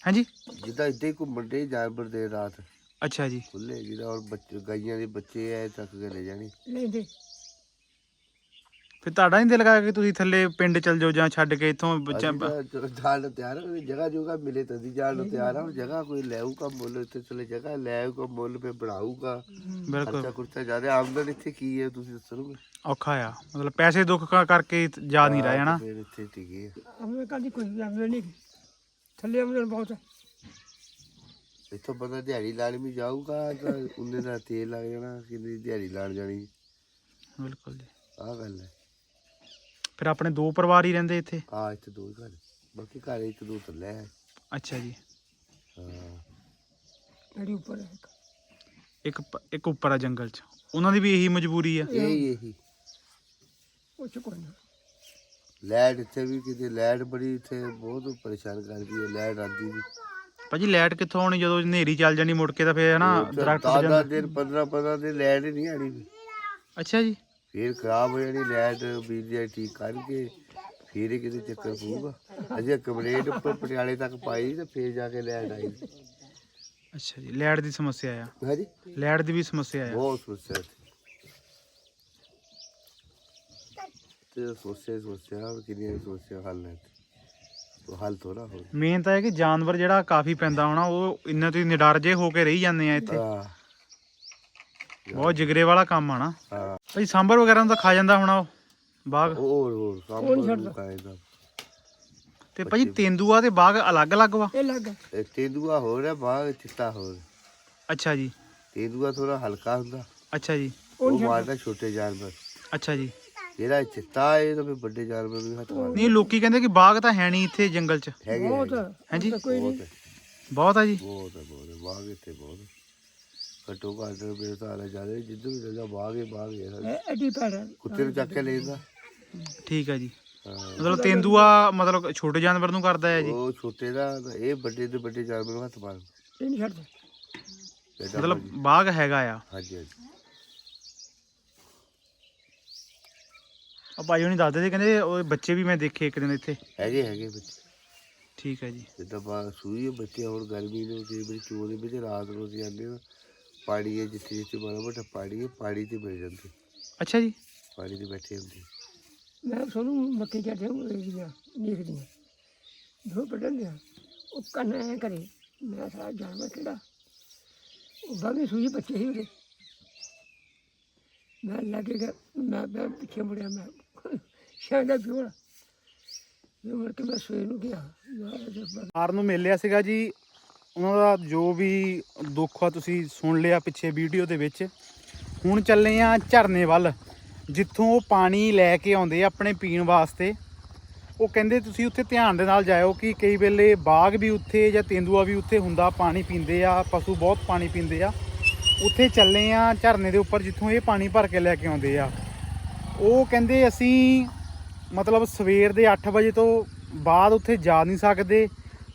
ਹਾਂਜੀ?
ਜਿੱਦਾਂ ਇੱਦਾਂ ਹੀ ਘੁੰਮਣ ਦੇ ਜਾਨਵਰ ਦੇ ਰਾਤ।
ਅੱਛਾ ਜੀ।
ਖੁੱਲੇ ਜਿਹਦਾ ਔਰ ਬੱਚੇ ਗਾਈਆਂ ਦੇ ਬੱਚੇ ਐ ਚੱਕ ਕੇ ਲੈ ਜਾਣੀ।
ਲੈਂਦੇ
ਫਿਰ ਤੁਹਾਡਾ ਨਹੀਂ ਦਿਲ ਕਰਦਾ ਕਿ ਤੁਸੀਂ ਥੱਲੇ ਪਿੰਡ ਚਲ ਜਾਓ ਜਾਂ ਛੱਡ ਕੇ ਇੱਥੋਂ ਬੱਚਾ
ਜਾਣ ਨੂੰ ਤਿਆਰ ਹਾਂ ਜਗ੍ਹਾ ਜੋਗਾ ਮਿਲੇ ਤਾਂ ਦੀ ਜਾਣ ਨੂੰ ਤਿਆਰ ਹਾਂ ਜਗ੍ਹਾ ਕੋਈ ਲੈਊਗਾ ਮੁੱਲ ਇੱਥੇ ਚਲੇ ਜਗ੍ਹਾ ਲੈਊਗਾ ਮੁੱਲ ਫੇ ਬਣਾਊਗਾ।
ਬਿਲਕੁਲ।
ਖਰਚਾ ਖੁਰਚਾ ਜ਼ਿਆਦਾ ਆਮਦਨ ਇੱਥੇ ਕੀ ਹੈ ਤੁਸੀਂ ਦੱਸੋਗੇ?
ਔਖਾ ਆ ਮਤਲਬ ਪੈਸੇ ਦੁੱਖ ਕਰਕੇ ਜਾ ਨਹੀਂ ਰਹੇ ਹਨਾ
ਫਿਰ ਇੱਥੇ ਟਿਕੇ ਆ।
ਅਮਰ ਕਾਦੀ ਕੋਈ ਅਮਰ ਨਹੀਂ। ਥੱਲੇ ਅਮਰ ਬਹੁਤ।
ਇੱਥੋਂ ਬੰਦਾ ਦਿਹਾੜੀ ਲਾਣ ਵੀ ਜਾਊਗਾ ਤਾਂ ਉਹਨੇ ਦਾ ਤੇਲ ਲੱਗ ਜਾਣਾ ਕਿੰਨੀ ਦਿਹਾੜੀ ਲਾਣ ਜਾਣੀ।
ਬਿਲਕੁਲ ਜੀ।
ਆਹ ਗੱਲ ਹੈ।
ਫਿਰ ਆਪਣੇ ਦੋ ਪਰਿਵਾਰ ਹੀ ਰਹਿੰਦੇ ਇੱਥੇ?
ਆ ਇੱਥੇ ਦੋ ਘਰ ਬਾਕੀ ਘਰ ਇੱਕ ਦੋ ਥੱਲੇ ਹੈ।
ਅੱਛਾ ਜੀ।
ਹਾਂ।
ਜਿਹੜੀ ਉੱਪਰ ਹੈ ਇੱਕ।
ਇੱਕ ਪ- ਇੱਕ ਉੱਪਰ ਆ ਜੰਗਲ 'ਚ। ਉਹਨਾਂ ਦੀ ਵੀ ਇਹੀ ਮਜਬੂਰੀ ਆ?
ਇਹੀ ਇਹੀ।
ਉਹ ਚ ਕੋਈ ਨਾ।
ਲਾਈਟ ਇੱਥੇ ਵੀ ਕਿਤੇ ਲਾਈਟ ਬੜੀ ਇੱਥੇ ਬਹੁਤ ਪਰੇਸ਼ਾਨ ਕਰਦੀ ਹੈ ਲਾਈਟ ਆਉਂਦੀ ਨਹੀਂ
ਭਾਜੀ ਲਾਈਟ ਕਿੱਥੋਂ ਆਉਣੀ? ਜਦੋਂ ਹਨੇਰੀ ਚੱਲ ਜਾਣੀ ਮੁੜ ਕੇ ਤਾਂ ਫਿਰ ਹਨਾ ਦਰਖਤ
ਦਾਦਾ
ਜਾਂਦੇ।
ਦਿਨ 15 15 ਦਿਨ ਲਾਈਟ ਹੀ ਨਹੀਂ ਆਣੀ
ਅੱਛਾ ਜੀ।
ਫਿਰ ਖਰਾਬ ਹੋ ਜਾਣੀ ਲਾਈਟ ਬਿਜਲੀ ਠੀਕ ਕਰਕੇ ਫਿਰ ਹੀ ਕਿਤੇ ਚੱਕਰ ਪਊਗਾ। ਅਜੇ ਕੰਪਲੇਂਟ ਉੱਪਰ ਪਟਿਆਲੇ ਤੱਕ ਪਾਈ ਤੇ ਫਿਰ ਜਾ ਕੇ ਲਾਈਟ ਆਈ।
ਅੱਛਾ ਜੀ ਲਾਈਟ ਦੀ ਸਮੱਸਿਆ ਆ।
ਹਾਂਜੀ।
ਲਾਈਟ ਦੀ ਵੀ ਸਮੱਸਿਆ ਆ।
ਬਹੁਤ ਸਮੱਸਿਆ ਸੀ ਤੇ ਸੋਚੇ ਸੋਚਿਆ ਕਿੰਨੀਆਂ ਸਮੱਸਿਆ ਹੱਲ ਹੈ ਉਹ ਹੱਲ ਥੋੜਾ ਹੋ
ਮੇਨ ਤਾਂ ਇਹ ਕਿ ਜਾਨਵਰ ਜਿਹੜਾ ਕਾਫੀ ਪੈਂਦਾ ਹੋਣਾ ਉਹ ਇੰਨਾ ਤੋਂ ਨਿਡਰ ਜੇ ਹੋ ਕੇ ਰਹੀ ਜਾਂਦੇ ਆ ਇੱਥੇ।
ਹਾਂ।
ਬਹੁਤ ਜਿਗਰੇ ਵਾਲਾ ਕੰਮ ਆ ਨਾ।
ਹਾਂ।
ਭਾਜੀ ਸਾਂਬਰ ਵਗੈਰਾ ਨੂੰ ਤਾਂ ਖਾ ਜਾਂਦਾ ਹੋਣਾ ਉਹ ਬਾਗ।
ਹੋਰ ਹੋਰ ਕੰਮ ਕਾਇਦਾ
ਤੇ ਭਾਜੀ ਤੇਂਦੂਆ ਤੇ ਬਾਗ ਅਲੱਗ-ਅਲੱਗ ਵਾ?
ਇਹ ਲੱਗ
ਇਹ ਤੇਂਦੂਆ ਹੋਰ ਹੈ ਬਾਗ ਚਿੱਟਾ ਹੋਰ।
ਅੱਛਾ ਜੀ।
ਤੇਂਦੂਆ ਥੋੜਾ ਹਲਕਾ ਹੁੰਦਾ।
ਅੱਛਾ ਜੀ।
ਉਹ ਮਾਰਦਾ ਛੋਟੇ ਜਾਨਵਰ।
ਅੱਛਾ ਜੀ।
ਜਿਹੜਾ ਚਿੱਟਾ ਹੈ ਇਹ ਤਾਂ ਫਿਰ ਵੱਡੇ ਜਾਨਵਰ ਵੀ ਹੱਥ ਮਾਰਦਾ।
ਨਹੀਂ ਲੋਕੀ ਕਹਿੰਦੇ ਕਿ ਬਾਗ ਤਾਂ ਹੈ ਨਹੀਂ ਇੱਥੇ ਜੰਗਲ 'ਚ।
ਹੈਗੇ
ਬਹੁਤ
ਹੈਗੇ,
ਹਾਂਜੀ
ਕੋਈ ਨਹੀਂ।
ਬਹੁਤ ਹੈ
ਬਹੁਤ ਆ ਜੀ।
ਬਹੁਤ ਹੈ ਬਹੁਤ ਹੈ ਬਾਗ ਇੱਥੇ ਬਹੁਤ ਹੈ। ਘੱਟੋ ਘੱਟ ਮੇਰੇ ਤਾਂ ਆਲੇ ਜਾਦੇ ਜਿੱਧਰ ਵੀ ਜਗ੍ਹਾ ਬਾਗ ਹੈ ਬਾਗ ਹੈ ਸਾਡੇ।
ਇਹ ਐਡੀ ਪੈੜ ਹੈ
ਕੁੱਤੇ ਨੂੰ ਚੱਕ ਕੇ ਲੈ ਜਾਂਦਾ।
ਠੀਕ ਹੈ ਜੀ।
ਹਾਂ।
ਮਤਲਬ ਤੇਂਦੂਆ ਮਤਲਬ ਛੋਟੇ ਜਾਨਵਰ ਨੂੰ ਕਰਦਾ ਹੈ ਜੀ।
ਉਹ ਛੋਟੇ ਦਾ ਇਹ ਵੱਡੇ ਤੇ ਵੱਡੇ ਜਾਨਵਰ ਨੂੰ ਹੱਥ ਮਾਰ
ਇਹ ਨਹੀਂ ਛੱਡਦਾ।
ਮਤਲਬ ਬਾਗ ਹੈਗਾ ਆ।
ਹਾਂਜੀ ਹਾਂਜੀ।
ਆ ਭਾਈ ਹੁਣੀ ਦੱਸਦੇ ਸੀ ਕਹਿੰਦੇ ਉਹ ਬੱਚੇ ਵੀ ਮੈਂ ਦੇਖੇ ਇੱਕ ਦਿਨ ਇੱਥੇ।
ਹੈਗੇ ਹੈਗੇ ਬੱਚੇ।
ਠੀਕ ਹੈ ਜੀ।
ਜਿੱਦਾਂ ਬਾ ਸੂਈ ਹੈ ਬੱਚੇ ਹੁਣ ਗਰਮੀ ਨੂੰ ਕਈ ਵਾਰੀ ਚੋਂ ਦੇ ਵਿੱਚ ਰਾਤ ਨੂੰ ਅਸੀਂ ਆਉਂਦੇ ਹਾਂ। ਪਾਣੀ ਹੈ ਜਿੱਥੇ ਜਿੱਥੇ ਮਾੜਾ ਮੋਟਾ ਪਾਣੀ ਹੈ ਪਾਣੀ ਤੇ ਮਿਲ ਜਾਂਦੇ।
ਅੱਛਾ ਜੀ।
ਪਾਣੀ ਤੇ ਬੈਠੇ ਹੁੰਦੇ।
ਮੈਂ ਸੋਨੂੰ ਮੱਕੀ ਚੜਦੇ ਹਾਂ ਦੇਖਦੀਆਂ ਦੇਖਦੀਆਂ ਦੋ ਵੱਢਣ ਦਿਆਂ ਉਹ ਕੰਨ ਐ ਕਰੇ ਮੈਂ ਸਾਰਾ ਜਾਨਵਰ ਕਿਹੜਾ? ਉਹ ਬਾਗੀ ਸੂਈ ਬੱਚੇ ਹੀ ਉਹਦੇ ਮੈਂ ਲੱਗੇ ਗਿਆ ਮੈਂ ਮੈਂ ਪਿੱਛੇ ਮੁੜਿਆ ਮੈਂ ਸ਼ਾਇਦ ਪਿਓੜ ਮੈਂ ਮੁੜ ਕੇ ਮੈਂ ਸੋਏ ਨੂੰ ਗਿਆ। ਮੈਂ ਕਿਹਾ
ਆਰ ਨੂੰ ਮਿਲ ਲਿਆ ਸੀਗਾ ਜੀ। ਉਹਨਾਂ ਦਾ ਜੋ ਵੀ ਦੁੱਖ ਆ ਤੁਸੀਂ ਸੁਣ ਲਿਆ ਪਿੱਛੇ ਵੀਡੀਓ ਦੇ ਵਿੱਚ। ਹੁਣ ਚੱਲੇ ਆ ਝਰਨੇ ਵੱਲ, ਜਿੱਥੋਂ ਉਹ ਪਾਣੀ ਲੈ ਕੇ ਆਉਂਦੇ ਆ ਆਪਣੇ ਪੀਣ ਵਾਸਤੇ। ਉਹ ਕਹਿੰਦੇ ਤੁਸੀਂ ਉੱਥੇ ਧਿਆਨ ਦੇ ਨਾਲ ਜਾਇਓ ਕਿ ਕਈ ਵੇਲੇ ਬਾਗ ਵੀ ਉੱਥੇ ਜਾਂ ਤੇਂਦੂਆ ਵੀ ਉੱਥੇ ਹੁੰਦਾ, ਪਾਣੀ ਪੀਂਦੇ ਆ, ਪਸ਼ੂ ਬਹੁਤ ਪਾਣੀ ਪੀਂਦੇ ਆ। ਉੱਥੇ ਚੱਲੇ ਆ ਝਰਨੇ ਦੇ ਉੱਪਰ, ਜਿੱਥੋਂ ਇਹ ਪਾਣੀ ਭਰ ਕੇ ਲੈ ਕੇ ਆਉਂਦੇ ਆ। ਉਹ ਕਹਿੰਦੇ ਅਸੀਂ ਮਤਲਬ ਸਵੇਰ ਦੇ 8 ਵਜੇ ਤੋਂ ਬਾਅਦ ਉੱਥੇ ਜਾ ਨਹੀਂ ਸਕਦੇ,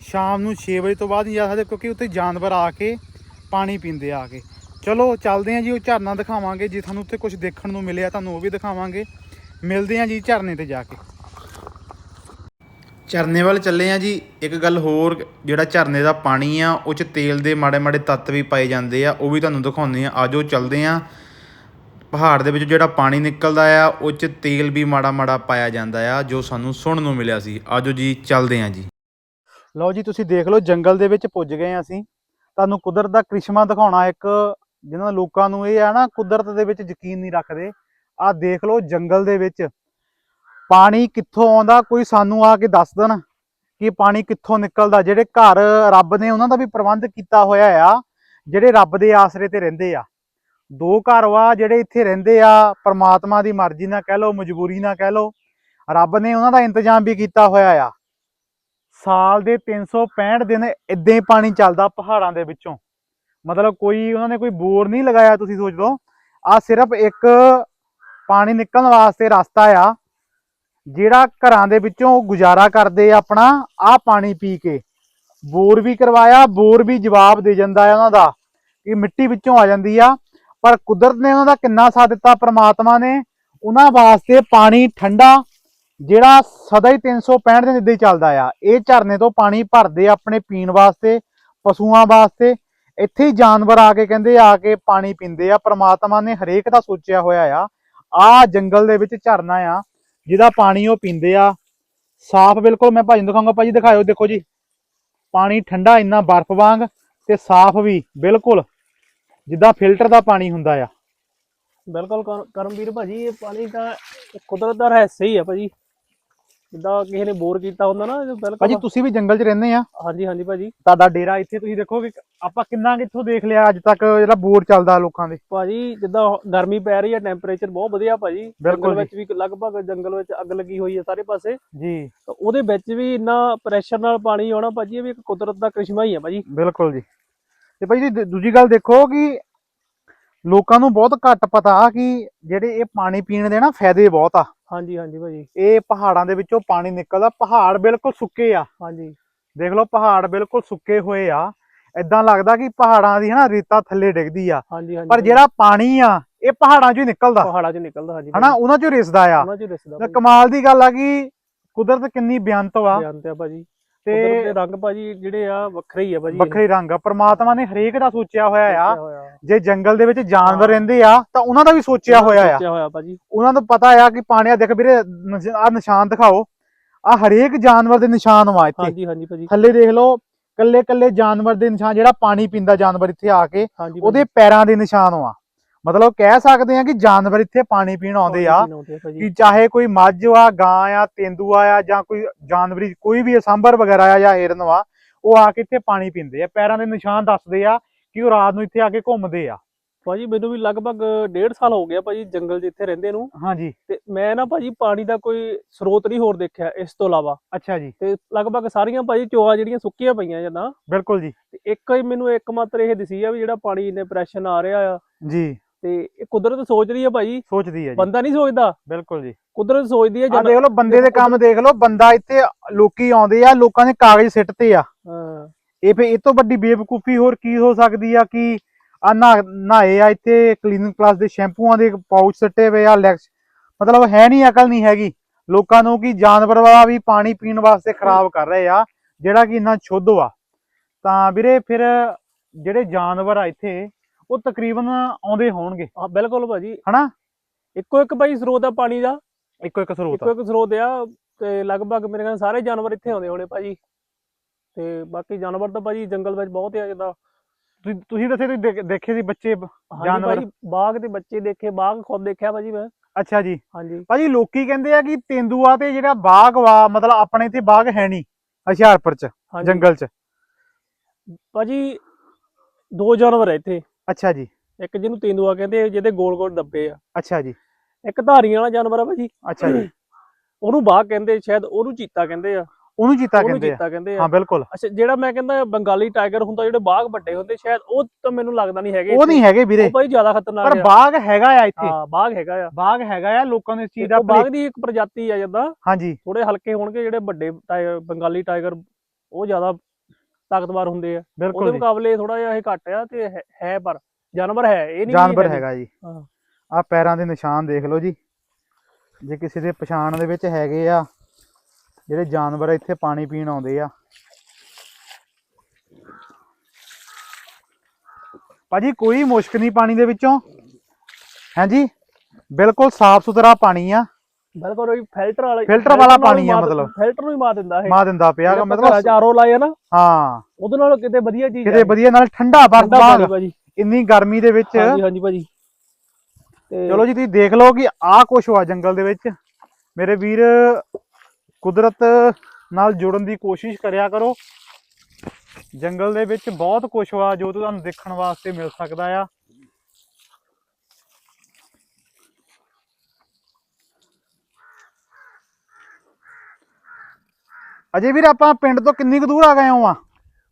ਸ਼ਾਮ ਨੂੰ 6 ਵਜੇ ਤੋਂ ਬਾਅਦ ਨਹੀਂ ਜਾ ਸਕਦੇ ਕਿਉਂਕਿ ਉੱਥੇ ਜਾਨਵਰ ਆ ਕੇ ਪਾਣੀ ਪੀਂਦੇ ਆ ਕੇ। ਚਲੋ ਚੱਲਦੇ ਆ ਜੀ, ਉਹ ਝਰਨਾ ਦਿਖਾਵਾਂਗੇ, ਜੇ ਤੁਹਾਨੂੰ ਉੱਥੇ ਕੁਝ ਦੇਖਣ ਨੂੰ ਮਿਲਿਆ ਤੁਹਾਨੂੰ ਉਹ ਵੀ ਦਿਖਾਵਾਂਗੇ। ਮਿਲਦੇ ਆ ਜੀ ਝਰਨੇ ਤੇ ਜਾ ਕੇ। ਝਰਨੇ ਵੱਲ ਚੱਲੇ ਆ ਜੀ, ਇੱਕ ਗੱਲ ਹੋਰ, ਜਿਹੜਾ ਝਰਨੇ ਦਾ ਪਾਣੀ ਆ, ਉਹ ਚ ਤੇਲ ਦੇ ਮਾੜੇ ਮਾੜੇ ਤੱਤ ਵੀ ਪਾਏ ਜਾਂਦੇ ਆ, ਉਹ ਵੀ ਤੁਹਾਨੂੰ ਦਿਖਾਉਂਦੇ ਆ ਆਜੋ ਚੱਲਦੇ ਆ ਪਹਾੜ ਦੇ ਵਿੱਚ ਜਿਹੜਾ ਪਾਣੀ ਨਿਕਲਦਾ ਆ, ਉਹ ਚ ਤੇਲ ਵੀ ਮਾੜਾ ਮਾੜਾ ਪਾਇਆ ਜਾਂਦਾ ਆ, ਜੋ ਸਾਨੂੰ ਸੁਣਨ ਨੂੰ ਮਿਲਿਆ ਸੀ। ਆਜੋ ਜੀ, ਚੱਲਦੇ ਆ ਜੀ। ਲਓ ਜੀ, ਤੁਸੀਂ ਦੇਖ ਲਓ, ਜੰਗਲ ਦੇ ਵਿੱਚ ਪੁੱਜ ਗਏ ਆ ਅਸੀਂ। ਤੁਹਾਨੂੰ ਕੁਦਰਤ ਦਾ ਕ੍ਰਿਸ਼ਮਾ ਦਿਖਾਉਣਾ ਇੱਕ, ਜਿਹਨਾਂ ਲੋਕਾਂ ਨੂੰ ਇਹ ਆ ਨਾ, ਕੁਦਰਤ ਦੇ ਵਿੱਚ ਯਕੀਨ ਨਹੀਂ ਰੱਖਦੇ। ਆਹ ਦੇਖ ਲਓ, ਜੰਗਲ ਦੇ ਵਿੱਚ। ਪਾਣੀ ਕਿੱਥੋਂ ਆਉਂਦਾ, ਕੋਈ ਸਾਨੂੰ ਆ ਕੇ ਦੱਸ ਦੇਣ ਕਿ ਪਾਣੀ ਕਿੱਥੋਂ ਨਿਕਲਦਾ। ਜਿਹੜੇ ਘਰ ਰੱਬ ਨੇ ਉਹਨਾਂ ਦਾ ਵੀ ਪ੍ਰਬੰਧ ਕੀਤਾ ਹੋਇਆ ਆ, ਜਿਹੜੇ ਰੱਬ ਦੇ ਆਸਰੇ ਤੇ ਰਹਿੰਦੇ ਆ। ਦੋ ਘਰ ਵਾ ਜਿਹੜੇ ਇੱਥੇ ਰਹਿੰਦੇ ਆ, ਪ੍ਰਮਾਤਮਾ ਦੀ ਮਰਜ਼ੀ ਨਾਲ ਕਹਿ ਲਓ, ਮਜਬੂਰੀ ਨਾਲ ਕਹਿ ਲਓ, ਰੱਬ ਨੇ ਉਹਨਾਂ ਦਾ ਇੰਤਜ਼ਾਮ ਵੀ ਕੀਤਾ ਹੋਇਆ ਆ। ਸਾਲ ਦੇ 365 ਦਿਨ ਇਦਾਂ ਹੀ ਪਾਣੀ ਚੱਲਦਾ ਪਹਾੜਾਂ ਦੇ ਵਿੱਚੋਂ। ਮਤਲਬ ਕੋਈ ਉਹਨਾਂ ਨੇ ਕੋਈ ਬੋਰ ਨਹੀਂ ਲਗਾਇਆ, ਤੁਸੀਂ ਸੋਚ ਲਓ। ਆ ਸਿਰਫ ਇੱਕ ਪਾਣੀ ਨਿਕਲਣ ਵਾਸਤੇ ਰਸਤਾ ਆ, ਜਿਹੜਾ ਘਰਾਂ ਦੇ ਵਿੱਚੋਂ ਗੁਜ਼ਾਰਾ ਕਰਦੇ ਆ ਆਪਣਾ ਆ ਪਾਣੀ ਪੀ ਕੇ। ਬੋਰ ਵੀ ਕਰਵਾਇਆ, ਬੋਰ ਵੀ ਜਵਾਬ ਦੇ ਜਾਂਦਾ ਹੈ ਉਹਨਾਂ ਦਾ, ਕਿ ਮਿੱਟੀ ਵਿੱਚੋਂ ਆ ਜਾਂਦੀ ਆ। ਪਰ ਕੁਦਰਤ ਨੇ ਉਹਨਾਂ ਦਾ ਕਿੰਨਾ ਸਾਥ ਦਿੱਤਾ? ਪ੍ਰਮਾਤਮਾ ਨੇ ਉਹਨਾਂ ਵਾਸਤੇ ਪਾਣੀ ਠੰਡਾ, ਜਿਹੜਾ ਸਦਾ ਹੀ 365 ਦਿਨ ਇੱਦਾਂ ਹੀ ਚੱਲਦਾ ਆ, ਇਹ ਝਰਨੇ ਤੋਂ ਪਾਣੀ ਭਰਦੇ ਆਪਣੇ ਪੀਣ ਵਾਸਤੇ, ਪਸ਼ੂਆਂ ਵਾਸਤੇ। ਇੱਥੇ ਹੀ ਜਾਨਵਰ ਆ ਕੇ ਕਹਿੰਦੇ ਆ ਕੇ ਪਾਣੀ ਪੀਂਦੇ ਆ। ਪ੍ਰਮਾਤਮਾ ਨੇ ਹਰੇਕ ਦਾ ਸੋਚਿਆ ਹੋਇਆ ਆ ਆ ਜੰਗਲ ਦੇ ਵਿੱਚ ਝਰਨਾ ਆ, ਜਿਹਦਾ ਪਾਣੀ ਉਹ ਪੀਂਦੇ ਆ। ਸਾਫ਼ ਬਿਲਕੁਲ, ਮੈਂ ਭਾਜੀ ਨੂੰ ਦਿਖਾਉਂਗਾ, ਭਾਜੀ ਦਿਖਾਇਓ, ਦੇਖੋ ਜੀ। ਪਾਣੀ ਠੰਡਾ, ਇੰਨਾ ਬਰਫ਼ ਵਾਂਗ ਤੇ ਸਾਫ਼ ਵੀ, ਬਿਲਕੁਲ। ਜਿੱਦਾਂ ਫਿਲਟਰ ਦਾ ਪਾਣੀ ਹੁੰਦਾ ਆ।
ਬਿਲਕੁਲ ਕਰ- ਕਰਮਵੀਰ ਭਾਜੀ ਇਹ ਪਾਣੀ ਤਾਂ ਕੁਦਰਤ ਦਾ ਰਹੱਸ ਹੀ ਆ ਭਾਜੀ। ਜਿੱਦਾਂ ਕਿਸੇ ਨੇ ਬੋਰ ਕੀਤਾ ਹੁੰਦਾ ਨਾ ਜੋ
ਭਾਜੀ
ਬਿਲਕੁਲ
ਤੁਸੀਂ ਵੀ ਜੰਗਲ 'ਚ ਰਹਿੰਦੇ ਆ।
ਹਾਂਜੀ ਹਾਂਜੀ ਭਾਜੀ।
ਤੁਹਾਡਾ ਡੇਰਾ ਇੱਥੇ ਤੁਸੀਂ ਦੇਖੋ ਕਿ ਆਪਾਂ ਕਿੰਨਾ ਕਿੱਥੋਂ ਦੇਖ ਲਿਆ ਅੱਜ ਤੱਕ ਜਿਹੜਾ ਬੋਰ ਚੱਲਦਾ ਲੋਕਾਂ ਦੇ।
ਭਾਜੀ ਜਿੱਦਾਂ ਗਰਮੀ ਪੈ ਰਹੀ ਹੈ ਟੈਂਪਰੇਚਰ ਬਹੁਤ ਵਧੀਆ ਭਾਜੀ।
ਬਿਲਕੁਲ
ਜੰਗਲ
ਜੀ।
ਵਿੱਚ ਵੀ ਲਗਭਗ ਜੰਗਲ ਵਿੱਚ ਅੱਗ ਲੱਗੀ ਹੋਈ ਹੈ ਸਾਰੇ ਪਾਸੇ।
ਜੀ।
ਤਾਂ ਉਹਦੇ ਵਿੱਚ ਵੀ ਇੰਨਾ ਪ੍ਰੈਸ਼ਰ ਨਾਲ ਪਾਣੀ ਆਉਣਾ ਭਾਜੀ ਇਹ ਵੀ ਇੱਕ ਕੁਦਰਤ ਦਾ ਕ੍ਰਿਸ਼ਮਾ ਹੀ ਹੈ ਭਾਜੀ।
ਬਿਲਕੁਲ ਜੀ। ਤੇ ਭਾਈ ਜੀ ਦ- ਦੂਜੀ ਗੱਲ ਦੇਖੋ ਕਿ ਲੋਕਾਂ ਨੂੰ ਬਹੁਤ ਘੱਟ ਪਤਾ ਕਿ ਜਿਹੜੇ ਇਹ ਪਾਣੀ ਪੀਣ ਦੇ ਨਾ ਫਾਇਦੇ ਬਹੁਤ ਆ।
ਹਾਂਜੀ ਹਾਂਜੀ ਭਾਜੀ।
ਇਹ ਪਹਾੜਾਂ ਦੇ ਵਿੱਚੋਂ ਪਾਣੀ ਨਿਕਲਦਾ ਪਹਾੜ ਬਿਲਕੁਲ ਸੁੱਕੇ ਆ।
ਹਾਂਜੀ।
ਦੇਖ ਲਓ ਪਹਾੜ ਬਿਲਕੁਲ ਸੁੱਕੇ ਹੋਏ ਆ। ਇਦਾਂ ਲੱਗਦਾ ਕਿ ਪਹਾੜਾਂ ਦੀ ਹਨਾ ਰੇਤਾ ਥੱਲੇ ਡਿੱਗਦੀ ਆ।
ਹਾਂਜੀ ਹਾਂਜੀ
ਪਰ
ਭਾਜੀ,
ਜਿਹੜਾ ਪਾਣੀ ਆ ਇਹ ਪਹਾੜਾਂ ਚੋਂ ਹੀ ਨਿਕਲਦਾ।
ਪਹਾੜਾਂ 'ਚ ਨਿਕਲਦਾ ਹਾਂਜੀ
ਹਨਾ ਉਹਨਾਂ ਚੋਂ ਰਿਸਦਾ ਆ।
ਉਹਨਾਂ 'ਚ ਦਿਸਦਾ
ਤਾਂ
ਭਾਜੀ।
ਕਮਾਲ ਦੀ ਗੱਲ ਆ ਕਿ ਕੁਦਰਤ ਕਿੰਨੀ ਬਿਆਨਤ ਆ।
ਜਾਣਦੇ ਆ ਭਾਜੀ। ਕੁਦਰਤ
ਤੇ
ਦੇ ਰੰਗ ਭਾਜੀ ਜਿਹੜੇ ਆ ਵੱਖਰੇ ਹੀ ਆ ਭਾਜੀ।
ਵੱਖਰੇ ਰੰਗ ਆ। ਪ੍ਰਮਾਤਮਾ ਨੇ ਹਰੇਕ ਦਾ ਸੋਚਿਆ ਹੋਇਆ ਆ। ਜੇ ਜੰਗਲ ਦੇ ਵਿੱਚ ਜਾਨਵਰ। ਰਹਿੰਦੇ ਆ ਤਾਂ ਉਹਨਾਂ ਦਾ ਵੀ ਸੋਚਿਆ ਹੋਇਆ ਆ।
ਸੋਚਿਆ ਹੋਇਆ ਭਾਜੀ।
ਉਹਨਾਂ ਨੂੰ ਪਤਾ ਆ ਕਿ ਪਾਣੀ ਆ ਦੇਖ ਵੀਰੇ ਆ ਨਿਸ਼ਾਨ ਦਿਖਾਓ। ਆ ਹਰੇਕ ਜਾਨਵਰ ਦੇ ਨਿਸ਼ਾਨ ਵਾ ਇੱਥੇ।
ਹਾਂਜੀ ਹਾਂਜੀ ਭਾਜੀ।
ਥੱਲੇ ਦੇਖ ਲਓ ਕੱਲੇ ਕੱਲੇ ਜਾਨਵਰ ਦੇ ਨਿਸ਼ਾਨ ਜਿਹੜਾ ਪਾਣੀ ਪੀਂਦਾ ਜਾਨਵਰ ਇੱਥੇ ਆ ਕੇ ਉਹਦੇ ਪੈਰਾਂ ਦੇ ਨਿਸ਼ਾਨ ਵਾ। ਮਤਲਬ ਕਹਿ ਸਕਦੇ ਆ ਕਿ ਜਾਨਵਰ ਇੱਥੇ ਪਾਣੀ ਪੀਣ ਆਉਂਦੇ ਆ। ਕਿ ਚਾਹੇ ਕੋਈ ਮੱਝ ਆ ਗਾਂ ਆ ਤੇਂਦੂਆ ਆ ਜਾਂ ਕੋਈ ਜਾਨਵਰੀ ਕੋਈ ਵੀ ਸਾਂਭਰ ਵਗੈਰਾ ਆ ਜਾਂ ਹਿਰਨ ਵਾ ਉਹ ਆ ਕੇ ਇੱਥੇ ਪਾਣੀ ਪੀਂਦੇ ਆ। ਪੈਰਾਂ ਦੇ ਨਿਸ਼ਾਨ ਦੱਸਦੇ ਆ ਕਿ ਉਹ ਰਾਤ ਨੂੰ ਇੱਥੇ ਆ ਕੇ ਘੁੰਮਦੇ ਆ।
ਭਾਜੀ ਮੈਨੂੰ ਵੀ ਲਗਭਗ ਡੇਢ ਸਾਲ ਹੋ ਗਿਆ ਭਾਜੀ ਜੰਗਲ 'ਚ ਇੱਥੇ ਰਹਿੰਦੇ ਨੂੰ।
ਹਾਂਜੀ।
ਤੇ ਮੈਂ ਨਾ ਭਾਜੀ ਪਾਣੀ ਦਾ ਕੋਈ ਸਰੋਤ ਨਹੀਂ ਹੋਰ ਦੇਖਿਆ ਇਸ ਤੋਂ ਇਲਾਵਾ।
ਅੱਛਾ ਜੀ।
ਤੇ ਲਗਭਗ ਸਾਰੀਆਂ ਭਾਜੀ ਚੋਆਂ ਜਿਹੜੀਆਂ ਸੁੱਕੀਆਂ ਪਈਆਂ ਜਦਾਂ
ਬਿਲਕੁਲ ਜੀ।
ਤੇ ਇੱਕ ਹੀ ਮੈਨੂੰ ਇੱਕ ਮਾਤਰ ਇਹ ਦਿਸੀ ਆ ਵੀ ਜਿਹੜਾ ਪਾਣੀ ਇੰਨੇ ਪ੍ਰੈਸ਼ਰ ਆ ਰਿਹਾ ਆ।
ਜੀ।
ਤੇ ਇਹ ਕੁਦਰਤ ਸੋਚ ਰਹੀ ਆ ਭਾਜੀ
ਸੋਚਦੀ ਹੈ ਜੀ।
ਬੰਦਾ ਨਹੀਂ ਸੋਚਦਾ?
ਬਿਲਕੁਲ ਜੀ।
ਕੁਦਰਤ ਸੋਚਦੀ ਹੈ
ਆ
ਜਦ
ਦੇਖ ਲਓ ਬੰਦੇ ਦੇ ਕੰਮ ਦੇਖ ਲਓ ਬੰਦਾ ਇੱਥੇ ਲੋਕੀ ਆਉਂਦੇ ਆ ਲੋਕਾਂ ਨੇ ਕਾਗਜ਼ ਸਿੱਟਤੇ ਆ।
ਹਾਂ।
ਇਹ ਫੇ ਇਹ ਤੋਂ ਵੱਡੀ ਬੇਵਕੂਫੀ ਹੋਰ ਕੀ ਹੋ ਸਕਦੀ ਆ ਕਿ ਆ ਨਹਾਏ ਆ ਇੱਥੇ ਕਲੀਨਿੰਗ ਪਲੱਸ ਦੇ ਸ਼ੈਂਪੂਆਂ ਦੇ ਪਾਊਚ ਸੱਟੇ ਹੋਏ ਆ ਲੈਕਸ ਮਤਲਬ ਹੈ ਨਹੀਂ ਅਕਲ ਨਹੀਂ ਹੈਗੀ। ਲੋਕਾਂ ਨੂੰ ਕਿ ਜਾਨਵਰ ਵਾਲਾ ਵੀ ਪਾਣੀ ਪੀਣ ਵਾਸਤੇ ਖਰਾਬ ਕਰ ਰਹੇ ਆ ਜਿਹੜਾ ਕਿ ਇੰਨਾ ਸ਼ੁੱਧ ਵਾ। ਤਾਂ ਵੀਰੇ ਫਿਰ ਜਿਹੜੇ ਜਾਨਵਰ ਆ ਇੱਥੇ ਉਹ ਤਕਰੀਬਨ ਆਉਂਦੇ ਹੋਣਗੇ।
ਹਾਂ ਬਿਲਕੁਲ ਭਾਜੀ।
ਹਨਾ?
ਇੱਕੋ ਇੱਕ ਭਾਈ ਸਰੋਤ ਆ ਪਾਣੀ ਦਾ।
ਇੱਕੋ ਇੱਕ ਸਰੋਤ
ਇੱਕੋ ਇੱਕ ਸਰੋਤ ਆ ਤੇ ਲਗਭਗ ਮੇਰੇ ਖਿਆਲ ਸਾਰੇ ਜਾਨਵਰ ਇੱਥੇ ਆਉਂਦੇ ਹੋਣੇ ਭਾਜੀ। ਤੇ ਬਾਕੀ ਜਾਨਵਰ ਤਾਂ ਭਾਜੀ ਜੰਗਲ ਵਿੱਚ ਬਹੁਤ ਆ ਜਿੱਦਾਂ।
ਤੁਸੀਂ ਤੁਸੀਂ ਦੱਸੇ ਤੁਸੀਂ ਦੇਖ- ਸੀ ਬੱਚੇ ਜਾਨਵਰ?
ਭਾਜੀ ਬਾਗ ਦੇ ਬੱਚੇ ਦੇਖੇ ਬਾਗ ਖੁਦ ਦੇਖਿਆ ਭਾਜੀ ਮੈਂ।
ਅੱਛਾ ਜੀ।
ਹਾਂਜੀ।
ਭਾਜੀ ਲੋਕੀ ਕਹਿੰਦੇ ਆ ਕਿ ਤੇਂਦੂਆ ਤੇ ਜਿਹੜਾ ਬਾਗ ਵਾ ਮਤਲਬ ਆਪਣੇ ਇੱਥੇ ਬਾਗ ਹੈ ਨਹੀਂ ਹੁਸ਼ਿਆਰਪੁਰ ਚ ਜੰਗਲ ਚ।
ਭਾਜੀ ਦੋ ਜਾਨਵਰ ਹੈ ਇੱਥੇ।
ਅੱਛਾ ਜੀ।
ਇੱਕ ਜਿਹਨੂੰ ਤੇਂਦੂਆ ਕਹਿੰਦੇ ਜਿਹਦੇ ਗੋਲ ਗੋਲ ਡੱਬੇ ਆ।
ਅੱਛਾ ਜੀ।
ਇੱਕ ਧਾਰੀਆਂ ਵਾਲਾ ਜਾਨਵਰ ਆ ਭਾਜੀ।
ਅੱਛਾ ਜੀ।
ਉਹਨੂੰ ਬਾਗ ਕਹਿੰਦੇ ਸ਼ਾਇਦ ਉਹਨੂੰ ਚੀਤਾ ਕਹਿੰਦੇ ਆ।
ਉਹਨੂੰ ਚੀਤਾ ਕਹਿੰਦੇ ਆ।
ਚੀਤਾ ਕਹਿੰਦੇ ਆ।
ਹਾਂ ਬਿਲਕੁਲ।
ਅੱਛਾ ਜਿਹੜਾ ਮੈਂ ਕਹਿੰਦਾ ਬੰਗਾਲੀ ਟਾਈਗਰ ਹੁੰਦਾ ਜਿਹੜੇ ਬਾਗ ਵੱਡੇ ਹੁੰਦੇ ਸ਼ਾਇਦ ਉਹ ਤਾਂ ਮੈਨੂੰ ਲੱਗਦਾ ਨਹੀਂ ਹੈਗੇ
ਉਹ ਨਹੀਂ ਹੈਗੇ ਵੀਰੇ।
ਉਹ ਭਾਈ ਜ਼ਿਆਦਾ ਖਤਰਨਾਕ
ਪਰ ਬਾਗ ਹੈਗਾ ਆ ਇੱਥੇ।
ਹਾਂ ਬਾਗ ਹੈਗਾ ਆ।
ਬਾਗ ਹੈਗਾ ਆ ਲੋਕਾਂ ਨੂੰ ਇਸ ਚੀਜ਼ ਦਾ
ਬਾਗ ਦੀ ਇੱਕ ਪ੍ਰਜਾਤੀ ਆ ਜਿੱਦਾਂ।
ਹਾਂਜੀ।
ਥੋੜੇ ਹਲਕੇ ਹੋਣਗੇ ਜਿਹੜੇ ਵੱਡੇ ਬੰਗਾਲੀ ਟਾਈਗਰ ਉਹ ਜ਼ਿਆਦਾ ਤਾਕਤਵਰ ਹੁੰਦੇ ਆ।
ਬਿਲਕੁਲ
ਉਹਦੇ
ਜੀ।
ਮੁਕਾਬਲੇ ਥੋੜਾ ਜਿਹਾ ਇਹ ਘੱਟ ਆ ਤੇ ਹੈ- ਹੈ ਪਰ ਜਾਨਵਰ ਹੈ ਇਹ ਨਹੀਂ
ਜਾਨਵਰ ਹੈਗਾ ਜੀ। ਆ ਪੈਰਾਂ ਦੇ ਨਿਸ਼ਾਨ ਦੇਖ ਲਓ ਜੀ। ਜੇ ਕਿਸੇ ਦੇ ਪਛਾਣ ਦੇ ਵਿੱਚ ਹੈਗੇ ਆ ਜਿਹੜੇ ਜਾਨਵਰ ਇੱਥੇ ਪਾਣੀ ਪੀਣ ਆਉਂਦੇ ਆ। ਭਾਜੀ ਕੋਈ ਮੁਸ਼ਕ ਨਹੀਂ ਪਾਣੀ ਦੇ ਵਿੱਚੋਂ। ਹਾਂਜੀ ਬਿਲਕੁਲ ਸਾਫ਼ ਸੁਥਰਾ ਪਾਣੀ ਆ।
ਬਿਲਕੁਲ ਉਹ ਫਿਲਟਰ ਵਾਲਾ
ਫਿਲਟਰ ਵਾਲਾ ਪਾਣੀ ਆ ਮਤਲਬ।
ਫਿਲਟਰ ਨੂੰ ਹੀ ਮਾਰ ਦਿੰਦਾ ਇਹ।
ਮਾ ਦਿੰਦਾ ਪਿਆ
ਮਤਲਬ ਚਾਰੋ ਲਾਏ ਆ ਨਾ
ਹਾਂ।
ਉਹਦੇ ਨਾਲ ਕਿਤੇ ਵਧੀਆ ਚੀਜ਼
ਕਿਤੇ ਵਧੀਆ ਨਾਲ ਠੰਡਾ ਬਰਫ ਇੰਨੀ ਗਰਮੀ ਦੇ ਵਿੱਚ।
ਹਾਂਜੀ ਹਾਂਜੀ ਭਾਜੀ। ਤੇ
ਚਲੋ ਜੀ ਤੁਸੀਂ ਦੇਖ ਲਓ ਕਿ ਆਹ ਕੁਛ ਵਾ ਜੰਗਲ ਦੇ ਵਿੱਚ। ਮੇਰੇ ਵੀਰ ਕੁਦਰਤ ਨਾਲ ਜੁੜਨ ਦੀ ਕੋਸ਼ਿਸ਼ ਕਰਿਆ ਕਰੋ। ਜੰਗਲ ਦੇ ਵਿੱਚ ਬਹੁਤ ਕੁਛ ਵਾ ਜੋ ਤੁਹਾਨੂੰ ਦੇਖਣ ਵਾਸਤੇ ਮਿਲ ਸਕਦਾ ਆ। ਅਜੇ ਵੀਰ ਆਪਾਂ ਪਿੰਡ ਤੋਂ ਕਿੰਨੀ ਕੁ ਦੂਰ ਆ ਗਏ ਹਾਂ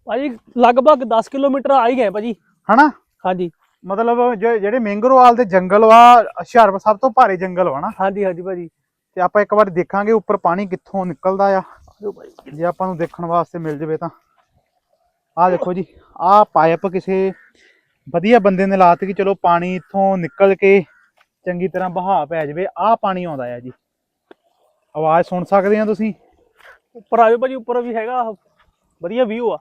ਭਾਜੀ ਲਗਭਗ 10 ਕਿਲੋਮੀਟਰ ਆ ਹੀ ਗਏ ਭਾਜੀ।
ਹਨਾ?
ਹਾਂਜੀ।
ਮਤਲਬ ਜੇ- ਜਿਹੜੇ ਮੈਂਗਰੋਵਾਲ ਦੇ ਜੰਗਲ ਵਾ ਹੁਸ਼ਿਆਰਪੁਰ ਸਭ ਤੋਂ ਭਾਰੀ ਜੰਗਲ ਵਾ ਨਾ?
ਹਾਂਜੀ ਹਾਂਜੀ ਭਾਜੀ।
ਤੇ ਆਪਾਂ ਇੱਕ ਵਾਰ ਦੇਖਾਂਗੇ ਉੱਪਰ ਪਾਣੀ ਕਿੱਥੋਂ ਨਿਕਲਦਾ ਆ।
ਆਜੋ
ਜੇ ਆਪਾਂ ਨੂੰ ਦੇਖਣ ਵਾਸਤੇ ਮਿਲ ਜਵੇ ਤਾਂ। ਆਹ ਦੇਖੋ ਜੀ ਆਹ ਪਾਈਪ ਕਿਸੇ ਵਧੀਆ ਬੰਦੇ ਨੇ ਲਾਤੀ ਕਿ ਚਲੋ ਪਾਣੀ ਇੱਥੋਂ ਨਿਕਲ ਕੇ ਚੰਗੀ ਤਰ੍ਹਾਂ ਬਹਾ ਪੈ ਜਾਵੇ ਆਹ ਪਾਣੀ ਆਉਂਦਾ ਆ ਜੀ। ਆਵਾਜ਼ ਸੁਣ ਸਕਦੇ ਆ ਤੁਸੀਂ?
ਉੱਪਰ ਆਜੋ ਭਾਜੀ ਉੱਪਰ ਵੀ ਹੈਗਾ ਵਧੀਆ ਵਿਊ ਆ।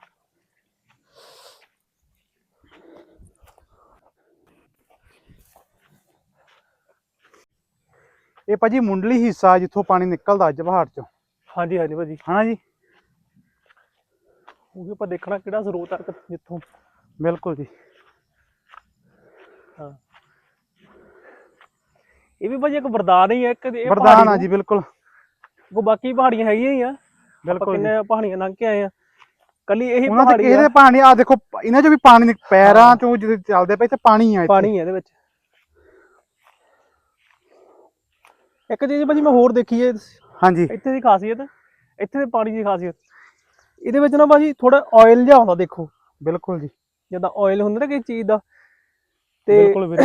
ਇਹ ਭਾਜੀ ਮੁੰਡਲੀ ਹਿੱਸਾ ਜਿੱਥੋਂ ਪਾਣੀ ਨਿਕਲਦਾ ਅੱਜ ਪਹਾੜ ਚੋਂ।
ਹਾਂਜੀ ਹਾਂਜੀ ਭਾਜੀ।
ਹਨਾ ਜੀ?
ਉਹ ਵੀ ਆਪਾਂ ਦੇਖਣਾ ਕਿਹੜਾ ਸਰੋਤ ਆ ਕਿ- ਜਿੱਥੋਂ।
ਬਿਲਕੁਲ ਜੀ।
ਹਾਂ। ਇਹ ਵੀ ਭਾਜੀ ਇੱਕ ਵਰਦਾਨ ਹੀ ਹੈ ਇੱਕ ਇਹ
ਵਰਦਾਨ
ਪਹਾੜੀ
ਆ ਜੀ ਬਿਲਕਲ।
ਕੋ ਬਾਕੀ ਪਹਾੜੀਆਂ ਹੈਗੀਆਂ ਹੀ ਆ।
ਬਿਲਕੁਲ।
ਕਿੰਨੇ ਪਹਾੜੀਆਂ ਲੰਘ ਕੇ ਆਏ ਆ। ਕੱਲੀ ਇਹੀ
ਉਹਨਾਂ
ਪਹਾੜੀ
ਕਿਸੇ
ਆ।
ਦੇ ਪਾਣੀ ਆ ਦੇਖੋ ਇਹਨਾਂ 'ਚ ਵੀ ਪਾਣੀ ਨਿਕ- ਪੈਰਾਂ ਚੋਂ ਜਦੋਂ ਚੱਲਦੇ ਪਏ ਤੇ ਪਾਣੀ ਆ ਇੱਥੇ।
ਪਾਣੀ ਹੈ ਇਹਦੇ ਵਿੱਚ। ਇੱਕ ਚੀਜ਼ ਭਾਜੀ ਮੈਂ ਹੋਰ ਦੇਖੀ ਹੈ
ਹਾਂਜੀ।
ਇੱਥੇ ਦੀ ਖਾਸੀਅਤ ਇੱਥੇ ਦੇ ਪਾਣੀ ਦੀ ਖਾਸੀਅਤ। ਇਹਦੇ ਵਿੱਚ ਨਾ ਭਾਜੀ ਥੋੜਾ ਆਇਲ ਜਿਹਾ ਹੁੰਦਾ ਦੇਖੋ।
ਬਿਲਕੁਲ ਜੀ।
ਜਿੱਦਾਂ ਆਇਲ ਹੁੰਦਾ ਨਾ ਕਿਸੇ ਚੀਜ਼ ਦਾ ਤੇ
ਬਿਲਕੁਲ ਵੀਰੇ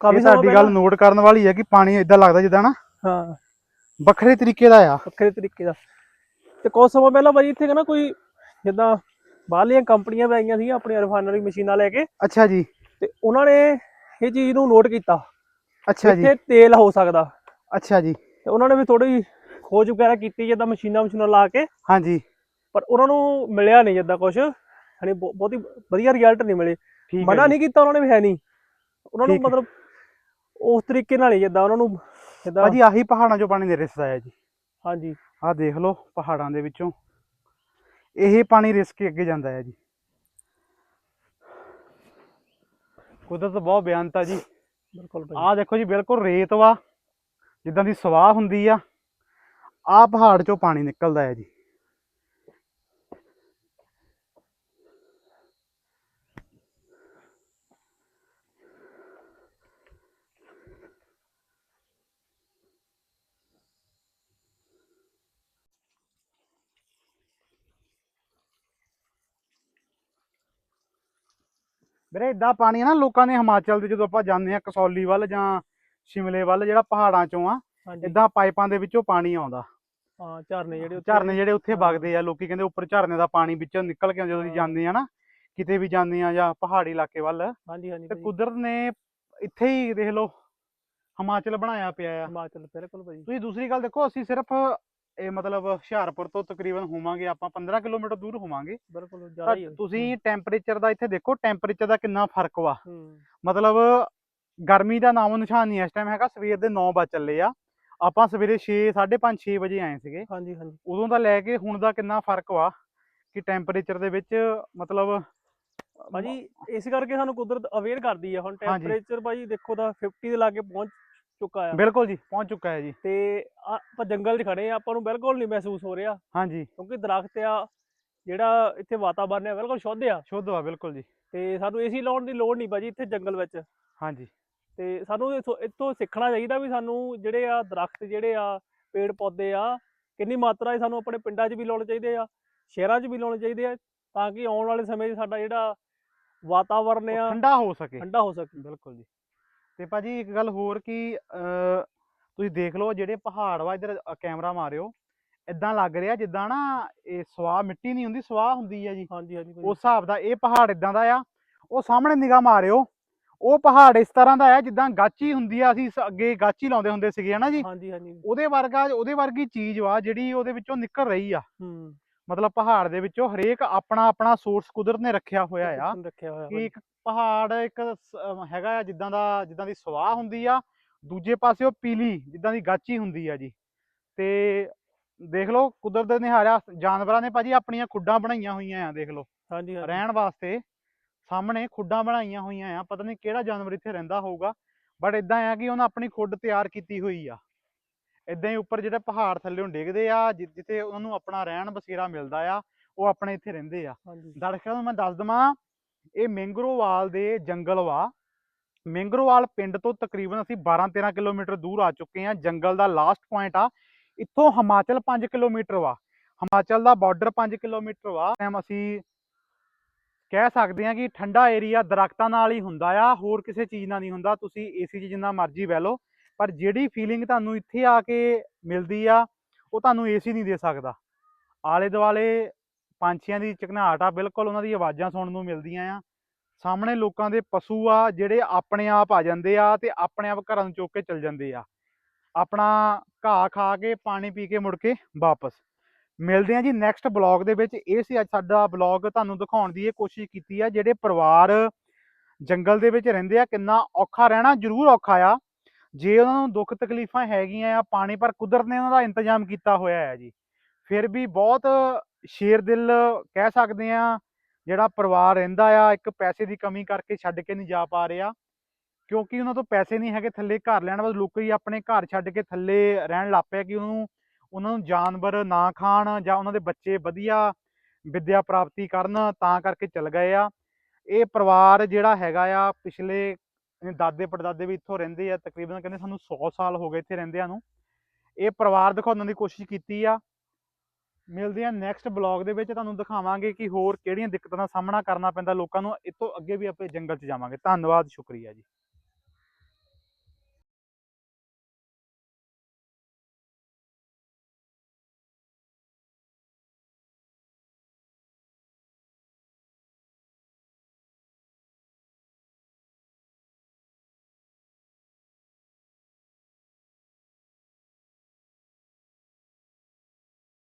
ਕਾਫੀ
ਇਹ ਤੁਹਾਡੀ ਗੱਲ ਨੋਟ ਕਰਨ ਵਾਲੀ ਹੈ ਕਿ ਪਾਣੀ ਇਦਾਂ ਲੱਗਦਾ ਜਿੱਦਾਂ ਨਾ
ਹਾਂ।
ਵੱਖਰੇ ਤਰੀਕੇ ਦਾ ਆ।
ਵੱਖਰੇ ਤਰੀਕੇ ਦਾ। ਤੇ ਕੁਝ ਸਮਾਂ ਪਹਿਲਾਂ ਭਾਜੀ ਇੱਥੇ ਨਾ ਕੋਈ ਜਿੱਦਾਂ ਬਾਹਰਲੀਆਂ ਕੰਪਨੀਆਂ ਵੀ ਆਈਆਂ ਸੀ ਆਪਣੀਆਂ ਰਿਫਾਈਨਰੀ ਮਸ਼ੀਨਾਂ ਲੈ ਕੇ।
ਅੱਛਾ ਜੀ।
ਤੇ ਉਹਨਾਂ ਨੇ ਇਹ ਚੀਜ਼ ਨੂੰ ਨੋਟ ਕੀਤਾ।
ਅੱਛਾ ਜੀ।
ਇੱਥੇ ਤੇਲ ਹੋ ਸਕਦਾ।
ਅੱਛਾ ਜੀ।
ਤੇ ਉਹਨਾਂ ਨੇ ਵੀ ਥੋੜੀ ਖੋਜ ਵਗੈਰਾ ਕੀਤੀ ਜਿੱਦਾਂ ਮਸ਼ੀਨਾਂ ਮਸ਼ੀਨਾਂ ਲਾ ਕੇ।
ਹਾਂਜੀ
ਪਰ ਉਹਨਾਂ ਨੂੰ ਮਿਲਿਆ ਨਹੀਂ ਜਿੱਦਾਂ ਕੁਝ ਬਹੁ- ਬਹੁਤੀ ਵਧੀਆ ਰਿਜ਼ਲਟ ਨਹੀਂ ਮਿਲੇ। ਮਨਾ
ਹੈ।
ਨਹੀਂ ਕੀਤਾ ਉਹਨਾਂ ਨੇ ਵੀ ਹੈ ਨਹੀਂ। ਉਹਨਾਂ ਨੂੰ
ਹੈ।
ਮਤਲਬ ਉਸ ਤਰੀਕੇ ਨਾਲ ਹੀ ਜਿੱਦਾਂ ਉਹਨਾਂ ਨੂੰ
ਭਾਜੀ ਆਹੀ ਪਹਾੜਾਂ 'ਚੋਂ ਪਾਣੀ ਦੇ ਰਿਸਦਾ ਹੈ ਜੀ।
ਹਾਂਜੀ।
ਆਹ ਦੇਖ ਲਓ ਪਹਾੜਾਂ ਦੇ ਵਿੱਚੋਂ। ਇਹ ਪਾਣੀ ਰਿਸ ਕੇ ਅੱਗੇ ਜਾਂਦਾ ਹੈ ਜੀ। ਕੁਦਰਤ ਬਹੁਤ ਬਿਆਨਤਾ ਜੀ।
ਬਿਲਕੁਲ
ਆਹ ਦੇਖੋ ਜੀ ਬਿਲਕੁਲ ਰੇਤ ਵਾ ਜਿੱਦਾਂ ਦੀ ਸਵਾਹ ਹੁੰਦੀ ਆ। ਆਹ ਪਹਾੜ 'ਚੋਂ ਪਾਣੀ ਨਿਕਲਦਾ ਹੈ ਜੀ। ਵੀਰੇ ਇਦਾਂ ਪਾਣੀ ਆ ਨਾ ਲੋਕਾਂ ਨੇ ਹਿਮਾਚਲ ਦੇ ਜਦੋਂ ਆਪਾਂ ਜਾਂਦੇ ਆ ਕਸੌਲੀ ਵੱਲ ਜਾਂ ਸ਼ਿਮਲੇ ਵੱਲ ਜਿਹੜਾ ਪਹਾੜਾਂ 'ਚੋਂ ਆ ਇਦਾਂ ਪਾਈਪਾਂ ਦੇ ਵਿੱਚੋਂ ਪਾਣੀ ਆਉਂਦਾ।
ਹਾਂ ਝਰਨੇ ਜਿਹੜੇ
ਝਰਨੇ ਜਿਹੜੇ ਉੱਥੇ
ਹਾਂ।
ਵਗਦੇ ਆ ਲੋਕੀ ਕਹਿੰਦੇ ਉੱਪਰ ਝਰਨੇ ਦਾ ਪਾਣੀ ਵਿੱਚੋਂ ਨਿਕਲ ਕੇ ਜਦੋਂ ਅਸੀਂ
ਹਾਂ।
ਜਾਂਦੇ ਆ ਨਾ ਕਿਤੇ ਵੀ ਜਾਂਦੇ ਆ ਜਾਂ ਪਹਾੜੀ ਇਲਾਕੇ ਵੱਲ।
ਹਾਂਜੀ ਹਾਂਜੀ
ਤੇ ਕੁਦਰਤ ਨੇ ਇੱਥੇ ਹੀ ਦੇਖ ਲਓ ਹਿਮਾਚਲ ਬਣਾਇਆ ਪਿਆ ਆ।
ਹਿਮਾਚਲ ਬਿਲਕੁਲ
ਤੁਸੀਂ ਦੂਸਰੀ ਗੱਲ ਦੇਖੋ ਅਸੀਂ ਸਿਰਫ ਇਹ ਮਤਲਬ ਹੁਸ਼ਿਆਰਪੁਰ ਤੋਂ ਤਕਰੀਬਨ ਹੋਵਾਂਗੇ ਆਪਾਂ 15 ਕਿਲੋਮੀਟਰ ਦੂਰ ਹੋਵਾਂਗੇ।
ਬਿਲਕੁਲ ਜ਼ਿਆਦਾ ਹੀ।
ਤੁਸੀਂ ਟੈਂਪਰੇਚਰ ਦਾ ਇੱਥੇ ਦੇਖੋ ਟੈਂਪਰੇਚਰ ਦਾ ਕਿੰਨਾ ਫ਼ਰਕ ਵਾ। ਮਤਲਬ ਗਰਮੀ ਦਾ ਨਾਮੋ ਨਿਸ਼ਾਨ ਨਹੀਂ ਇਸ ਟਾਈਮ ਹੈਗਾ ਸਵੇਰ ਦੇ 9 ਵਜੇ ਚੱਲੇ ਆ। ਆਪਾਂ ਸਵੇਰੇ 6 5:30 6 ਵਜੇ ਆਏ ਸੀਗੇ।
ਹਾਂਜੀ ਹਾਂਜੀ।
ਉਦੋਂ ਦਾ ਲੈ ਕੇ ਹੁਣ ਦਾ ਕਿੰਨਾ ਫ਼ਰਕ ਵਾ ਕਿ ਟੈਂਪਰੇਚਰ ਦੇ ਵਿੱਚ ਮਤਲਬ
ਭਾਜੀ ਇਸ ਕਰਕੇ ਸਾਨੂੰ ਕੁਦਰਤ ਅਵੇਅਰ ਕਰਦੀ ਆ। ਹੁਣ। ਟੈਂਪਰੇਚਰ ਭਾਜੀ ਦੇਖੋ ਤਾਂ 50 ਦੇ ਲਾਗੇ ਪਹੁੰਚ ਚੁੱਕਾ ਆ।
ਬਿਲਕੁਲ ਜੀ ਪਹੁੰਚ ਚੁੱਕਾ ਹੈ ਜੀ।
ਤੇ ਆ- ਆਪਾਂ ਜੰਗਲ 'ਚ ਖੜੇ ਆ ਆਪਾਂ ਨੂੰ ਬਿਲਕੁਲ ਨਹੀਂ ਮਹਿਸੂਸ ਹੋ ਰਿਹਾ।
ਹਾਂਜੀ।
ਕਿਉਂਕਿ ਦਰਖਤ ਆ ਜਿਹੜਾ ਇੱਥੇ ਵਾਤਾਵਰਨ ਹੈ ਬਿਲਕੁਲ ਸ਼ੁੱਧ ਆ।
ਸ਼ੁੱਧ ਵਾ ਬਿਲਕੁਲ ਜੀ।
ਤੇ ਸਾਨੂੰ ਏਸੀ ਲਾਉਣ ਦੀ ਲੋੜ ਨਹੀਂ ਭਾਜੀ ਇੱਥੇ ਜੰਗਲ ਵਿੱਚ।
ਹਾਂਜੀ।
ਤੇ ਸਾਨੂੰ ਇੱਥੋਂ ਸਿੱਖਣਾ ਚਾਹੀਦਾ ਵੀ ਸਾਨੂੰ ਜਿਹੜੇ ਆ ਦਰਖਤ ਜਿਹੜੇ ਆ ਪੇੜ ਪੌਦੇ ਆ ਕਿੰਨੀ ਮਾਤਰਾ 'ਚ ਸਾਨੂੰ ਆਪਣੇ ਪਿੰਡਾਂ 'ਚ ਵੀ ਲਾਉਣੇ ਚਾਹੀਦੇ ਆ ਸ਼ਹਿਰਾਂ 'ਚ ਵੀ ਲਾਉਣੇ ਚਾਹੀਦੇ ਆ ਤਾਂ ਕਿ ਆਉਣ ਵਾਲੇ ਸਮੇਂ 'ਚ ਸਾਡਾ ਜਿਹੜਾ ਵਾਤਾਵਰਨ ਆ
ਠੰਡਾ ਹੋ ਸਕੇ।
ਠੰਡਾ ਹੋ ਸਕੇ।
ਬਿਲਕੁਲ ਜੀ। ਤੇ ਭਾਜੀ ਇੱਕ ਗੱਲ ਹੋਰ ਕਿ ਤੁਸੀਂ ਦੇਖ ਲਓ ਜਿਹੜੇ ਪਹਾੜ ਵਾ ਇਧਰ ਕੈਮਰਾ ਮਾਰਿਓ ਇਦਾਂ ਲੱਗ ਰਿਹਾ ਜਿੱਦਾਂ ਨਾ ਇਹ ਸਵਾਹ ਮਿੱਟੀ ਨਹੀਂ ਹੁੰਦੀ ਸਵਾਹ ਹੁੰਦੀ ਆ ਜੀ।
ਹਾਂਜੀ ਹਾਂਜੀ
ਉਸ ਹਿਸਾਬ ਦਾ ਇਹ ਪਹਾੜ ਇਦਾਂ ਦਾ ਆ ਉਹ ਸਾਹਮਣੇ ਨਿਗਾਹ ਮਾਰਿਓ ਉਹ ਪਹਾੜ ਇਸ ਤਰ੍ਹਾਂ ਦਾ ਆ ਜਿੱਦਾਂ ਗਾਚੀ ਹੁੰਦੀ ਆ ਅਸੀਂ ਅੱਗੇ ਗਾਚੀ ਲਾਉਂਦੇ ਹੁੰਦੇ ਸੀਗੇ ਹਨਾ ਜੀ?
ਹਾਂਜੀ ਹਾਂਜੀ।
ਉਹਦੇ ਵਰਗਾ ਉਹਦੇ ਵਰਗੀ ਚੀਜ਼ ਵਾ ਜਿਹੜੀ ਉਹਦੇ ਵਿੱਚੋਂ ਨਿਕਲ ਰਹੀ ਆ।
ਹੂੰ।
ਮਤਲਬ ਪਹਾੜ ਦੇ ਵਿੱਚੋਂ ਹਰੇਕ ਆਪਣਾ ਆਪਣਾ ਸੋਰਸ ਕੁਦਰਤ ਨੇ ਰੱਖਿਆ ਹੋਇਆ ਆ
ਰੱਖਿਆ ਹੋਇਆ
ਕਿ। ਇੱਕ ਪਹਾੜ ਇੱਕ ਹੈਗਾ ਆ ਜਿੱਦਾਂ ਦਾ ਜਿੱਦਾਂ ਦੀ ਸਵਾਹ ਹੁੰਦੀ ਆ ਦੂਜੇ ਪਾਸੇ ਉਹ ਪੀਲੀ ਜਿੱਦਾਂ ਦੀ ਗਾਚੀ ਹੁੰਦੀ ਆ ਜੀ। ਤੇ ਦੇਖ ਲਓ ਕੁਦਰਤ ਦੇ ਨਿਹਾਰਿਆ ਜਾਨਵਰਾਂ ਨੇ ਭਾਜੀ ਆਪਣੀਆਂ ਖੁੱਡਾਂ ਬਣਾਈਆਂ ਹੋਈਆਂ ਆ ਦੇਖ ਲਓ।
ਹਾਂਜੀ
ਰਹਿਣ ਵਾਸਤੇ ਸਾਹਮਣੇ ਖੁੱਡਾਂ ਬਣਾਈਆਂ ਹੋਈਆਂ ਆ ਪਤਾ ਨਹੀਂ ਕਿਹੜਾ ਜਾਨਵਰ ਇੱਥੇ ਰਹਿੰਦਾ ਹੋਊਗਾ ਬਟ ਇਦਾਂ ਆ ਕਿ ਉਹਨਾਂ ਆਪਣੀ ਖੁੱਡ ਤਿਆਰ ਕੀਤੀ ਹੋਈ ਆ। ਇਦਾਂ ਹੀ ਉੱਪਰ ਜਿਹੜੇ ਪਹਾੜ ਥੱਲੇੋਂ ਡਿੱਗਦੇ ਆ ਜਿ- ਜਿੱਥੇ ਉਹਨਾਂ ਨੂੰ ਆਪਣਾ ਰਹਿਣ ਬਸੇਰਾ ਮਿਲਦਾ ਆ ਉਹ ਆਪਣੇ ਇੱਥੇ ਰਹਿੰਦੇ ਆ।
ਹਾਂਜੀ।
ਦਰਸ਼ਕਾਂ ਨੂੰ ਮੈਂ ਦੱਸ ਦਵਾਂ ਇਹ ਮੈਂਗਰੋਵਾਲ ਦੇ ਜੰਗਲ ਵਾ। ਮੈਂਗਰੋਵਾਲ ਪਿੰਡ ਤੋਂ ਤਕਰੀਬਨ ਅਸੀਂ 12-13 ਕਿਲੋਮੀਟਰ ਦੂਰ ਆ ਚੁੱਕੇ ਹਾਂ ਜੰਗਲ ਦਾ ਲਾਸਟ ਪੁਆਇੰਟ ਆ। ਇੱਥੋਂ ਹਿਮਾਚਲ 5 ਕਿਲੋਮੀਟਰ ਵਾ। ਹਿਮਾਚਲ ਦਾ ਬਾਰਡਰ 5 ਕਿਲੋਮੀਟਰ ਵਾ। ਟਾਈਮ ਅਸੀਂ ਕਹਿ ਸਕਦੇ ਹਾਂ ਕਿ ਠੰਡਾ ਏਰੀਆ ਦਰਖਤਾਂ ਨਾਲ ਹੀ ਹੁੰਦਾ ਆ। ਹੋਰ ਕਿਸੇ ਚੀਜ਼ ਨਾਲ ਨਹੀਂ ਹੁੰਦਾ। ਤੁਸੀਂ ਏਸੀ 'ਚ ਜਿੰਨਾ ਮਰਜ਼ੀ ਬਹਿ ਲਓ। ਪਰ ਜਿਹੜੀ ਫੀਲਿੰਗ ਤੁਹਾਨੂੰ ਇੱਥੇ ਆ ਕੇ ਮਿਲਦੀ ਆ, ਉਹ ਤੁਹਾਨੂੰ ਏਸੀ ਨਹੀਂ ਦੇ ਸਕਦਾ। ਆਲੇ ਦੁਆਲੇ ਪੰਛੀਆਂ ਦੀ ਚਕਨਾਹਟ ਆ, ਬਿਲਕੁਲ ਉਹਨਾਂ ਦੀ ਆਵਾਜ਼ਾਂ ਸੁਣਨ ਨੂੰ ਮਿਲਦੀਆਂ ਆ। ਸਾਹਮਣੇ ਲੋਕਾਂ ਦੇ ਪਸ਼ੂ ਆ, ਜਿਹੜੇ ਆਪਣੇ ਆਪ ਆ ਜਾਂਦੇ ਆ ਤੇ ਆਪਣੇ ਆਪ ਘਰਾਂ ਨੂੰ ਚੁੱਕ ਕੇ ਚਲ ਜਾਂਦੇ ਆ। ਆਪਣਾ ਘਾਹ ਖਾ ਕੇ, ਪਾਣੀ ਪੀ ਕੇ ਮੁੜ ਕੇ ਵਾਪਸ। ਮਿਲਦੇ ਆ ਜੀ ਨੈਕਸਟ ਬਲੌਗ ਦੇ ਵਿੱਚ। ਇਹ ਸੀ ਅੱਜ ਸਾਡਾ ਬਲੌਗ ਤੁਹਾਨੂੰ ਦਿਖਾਉਣ ਦੀ ਇਹ ਕੋਸ਼ਿਸ਼ ਕੀਤੀ ਆ, ਜਿਹੜੇ ਪਰਿਵਾਰ ਜੰਗਲ ਦੇ ਵਿੱਚ ਰਹਿੰਦੇ ਆ, ਕਿੰਨਾ ਔਖਾ ਰਹਿਣਾ ਜ਼ਰੂਰ ਔਖਾ ਆ। ਜੇ ਉਹਨਾਂ ਨੂੰ ਦੁੱਖ ਤਕਲੀਫਾਂ ਹੈਗੀਆਂ ਆ ਪਾਣੀ ਪਰ ਕੁਦਰਤ ਨੇ ਉਹਨਾਂ ਦਾ ਇੰਤਜ਼ਾਮ ਕੀਤਾ ਹੋਇਆ ਹੈ ਜੀ, ਫਿਰ ਵੀ ਬਹੁਤ ਸ਼ੇਰ ਦਿਲ ਕਹਿ ਸਕਦੇ ਆ ਜਿਹੜਾ ਪਰਿਵਾਰ ਰਹਿੰਦਾ ਆ, ਇੱਕ ਪੈਸੇ ਦੀ ਕਮੀ ਕਰਕੇ ਛੱਡ ਕੇ ਨਹੀਂ ਜਾ ਪਾ ਰਿਹਾ, ਕਿਉਂਕਿ ਉਹਨਾਂ ਤੋਂ ਪੈਸੇ ਨਹੀਂ ਹੈਗੇ ਥੱਲੇ ਘਰ ਲੈਣ ਵਾਸਤੇ ਲੋਕ ਹੀ ਆਪਣੇ ਘਰ ਛੱਡ ਕੇ ਥੱਲੇ ਰਹਿਣ ਲੱਗ ਪਿਆ ਕਿ ਉਹਨੂੰ, ਉਹਨਾਂ ਨੂੰ ਜਾਨਵਰ ਨਾ ਖਾਣ ਜਾਂ ਉਹਨਾਂ ਦੇ ਬੱਚੇ ਵਧੀਆ ਵਿੱਦਿਆ ਪ੍ਰਾਪਤੀ ਕਰਨ ਤਾਂ ਕਰਕੇ ਚਲ ਗਏ ਆ। ਇਹ ਪਰਿਵਾਰ ਜਿਹੜਾ ਹੈਗਾ ਆ, ਪਿਛਲੇ ਦਾਦੇ ਪੜਦਾਦੇ ਵੀ ਇੱਥੋਂ ਰਹਿੰਦੇ ਆ, ਤਕਰੀਬਨ ਕਹਿੰਦੇ ਸਾਨੂੰ 100 ਸਾਲ ਹੋ ਗਏ ਇੱਥੇ ਰਹਿੰਦਿਆਂ ਨੂੰ। ਇਹ ਪਰਿਵਾਰ ਦਿਖਾਉਣ ਦੀ ਕੋਸ਼ਿਸ਼ ਕੀਤੀ ਆ। ਮਿਲਦੇ ਆ ਨੈਕਸਟ ਬਲੌਗ ਦੇ ਵਿੱਚ, ਤੁਹਾਨੂੰ ਦਿਖਾਵਾਂਗੇ ਕਿ ਹੋਰ ਕਿਹੜੀਆਂ ਦਿੱਕਤਾਂ ਦਾ ਸਾਹਮਣਾ ਕਰਨਾ ਪੈਂਦਾ ਲੋਕਾਂ ਨੂੰ। ਇਹ ਤੋਂ ਅੱਗੇ ਵੀ ਆਪਾਂ ਜੰਗਲ 'ਚ ਜਾਵਾਂਗੇ। ਧੰਨਵਾਦ, ਸ਼ੁਕਰੀਆ ਜੀ।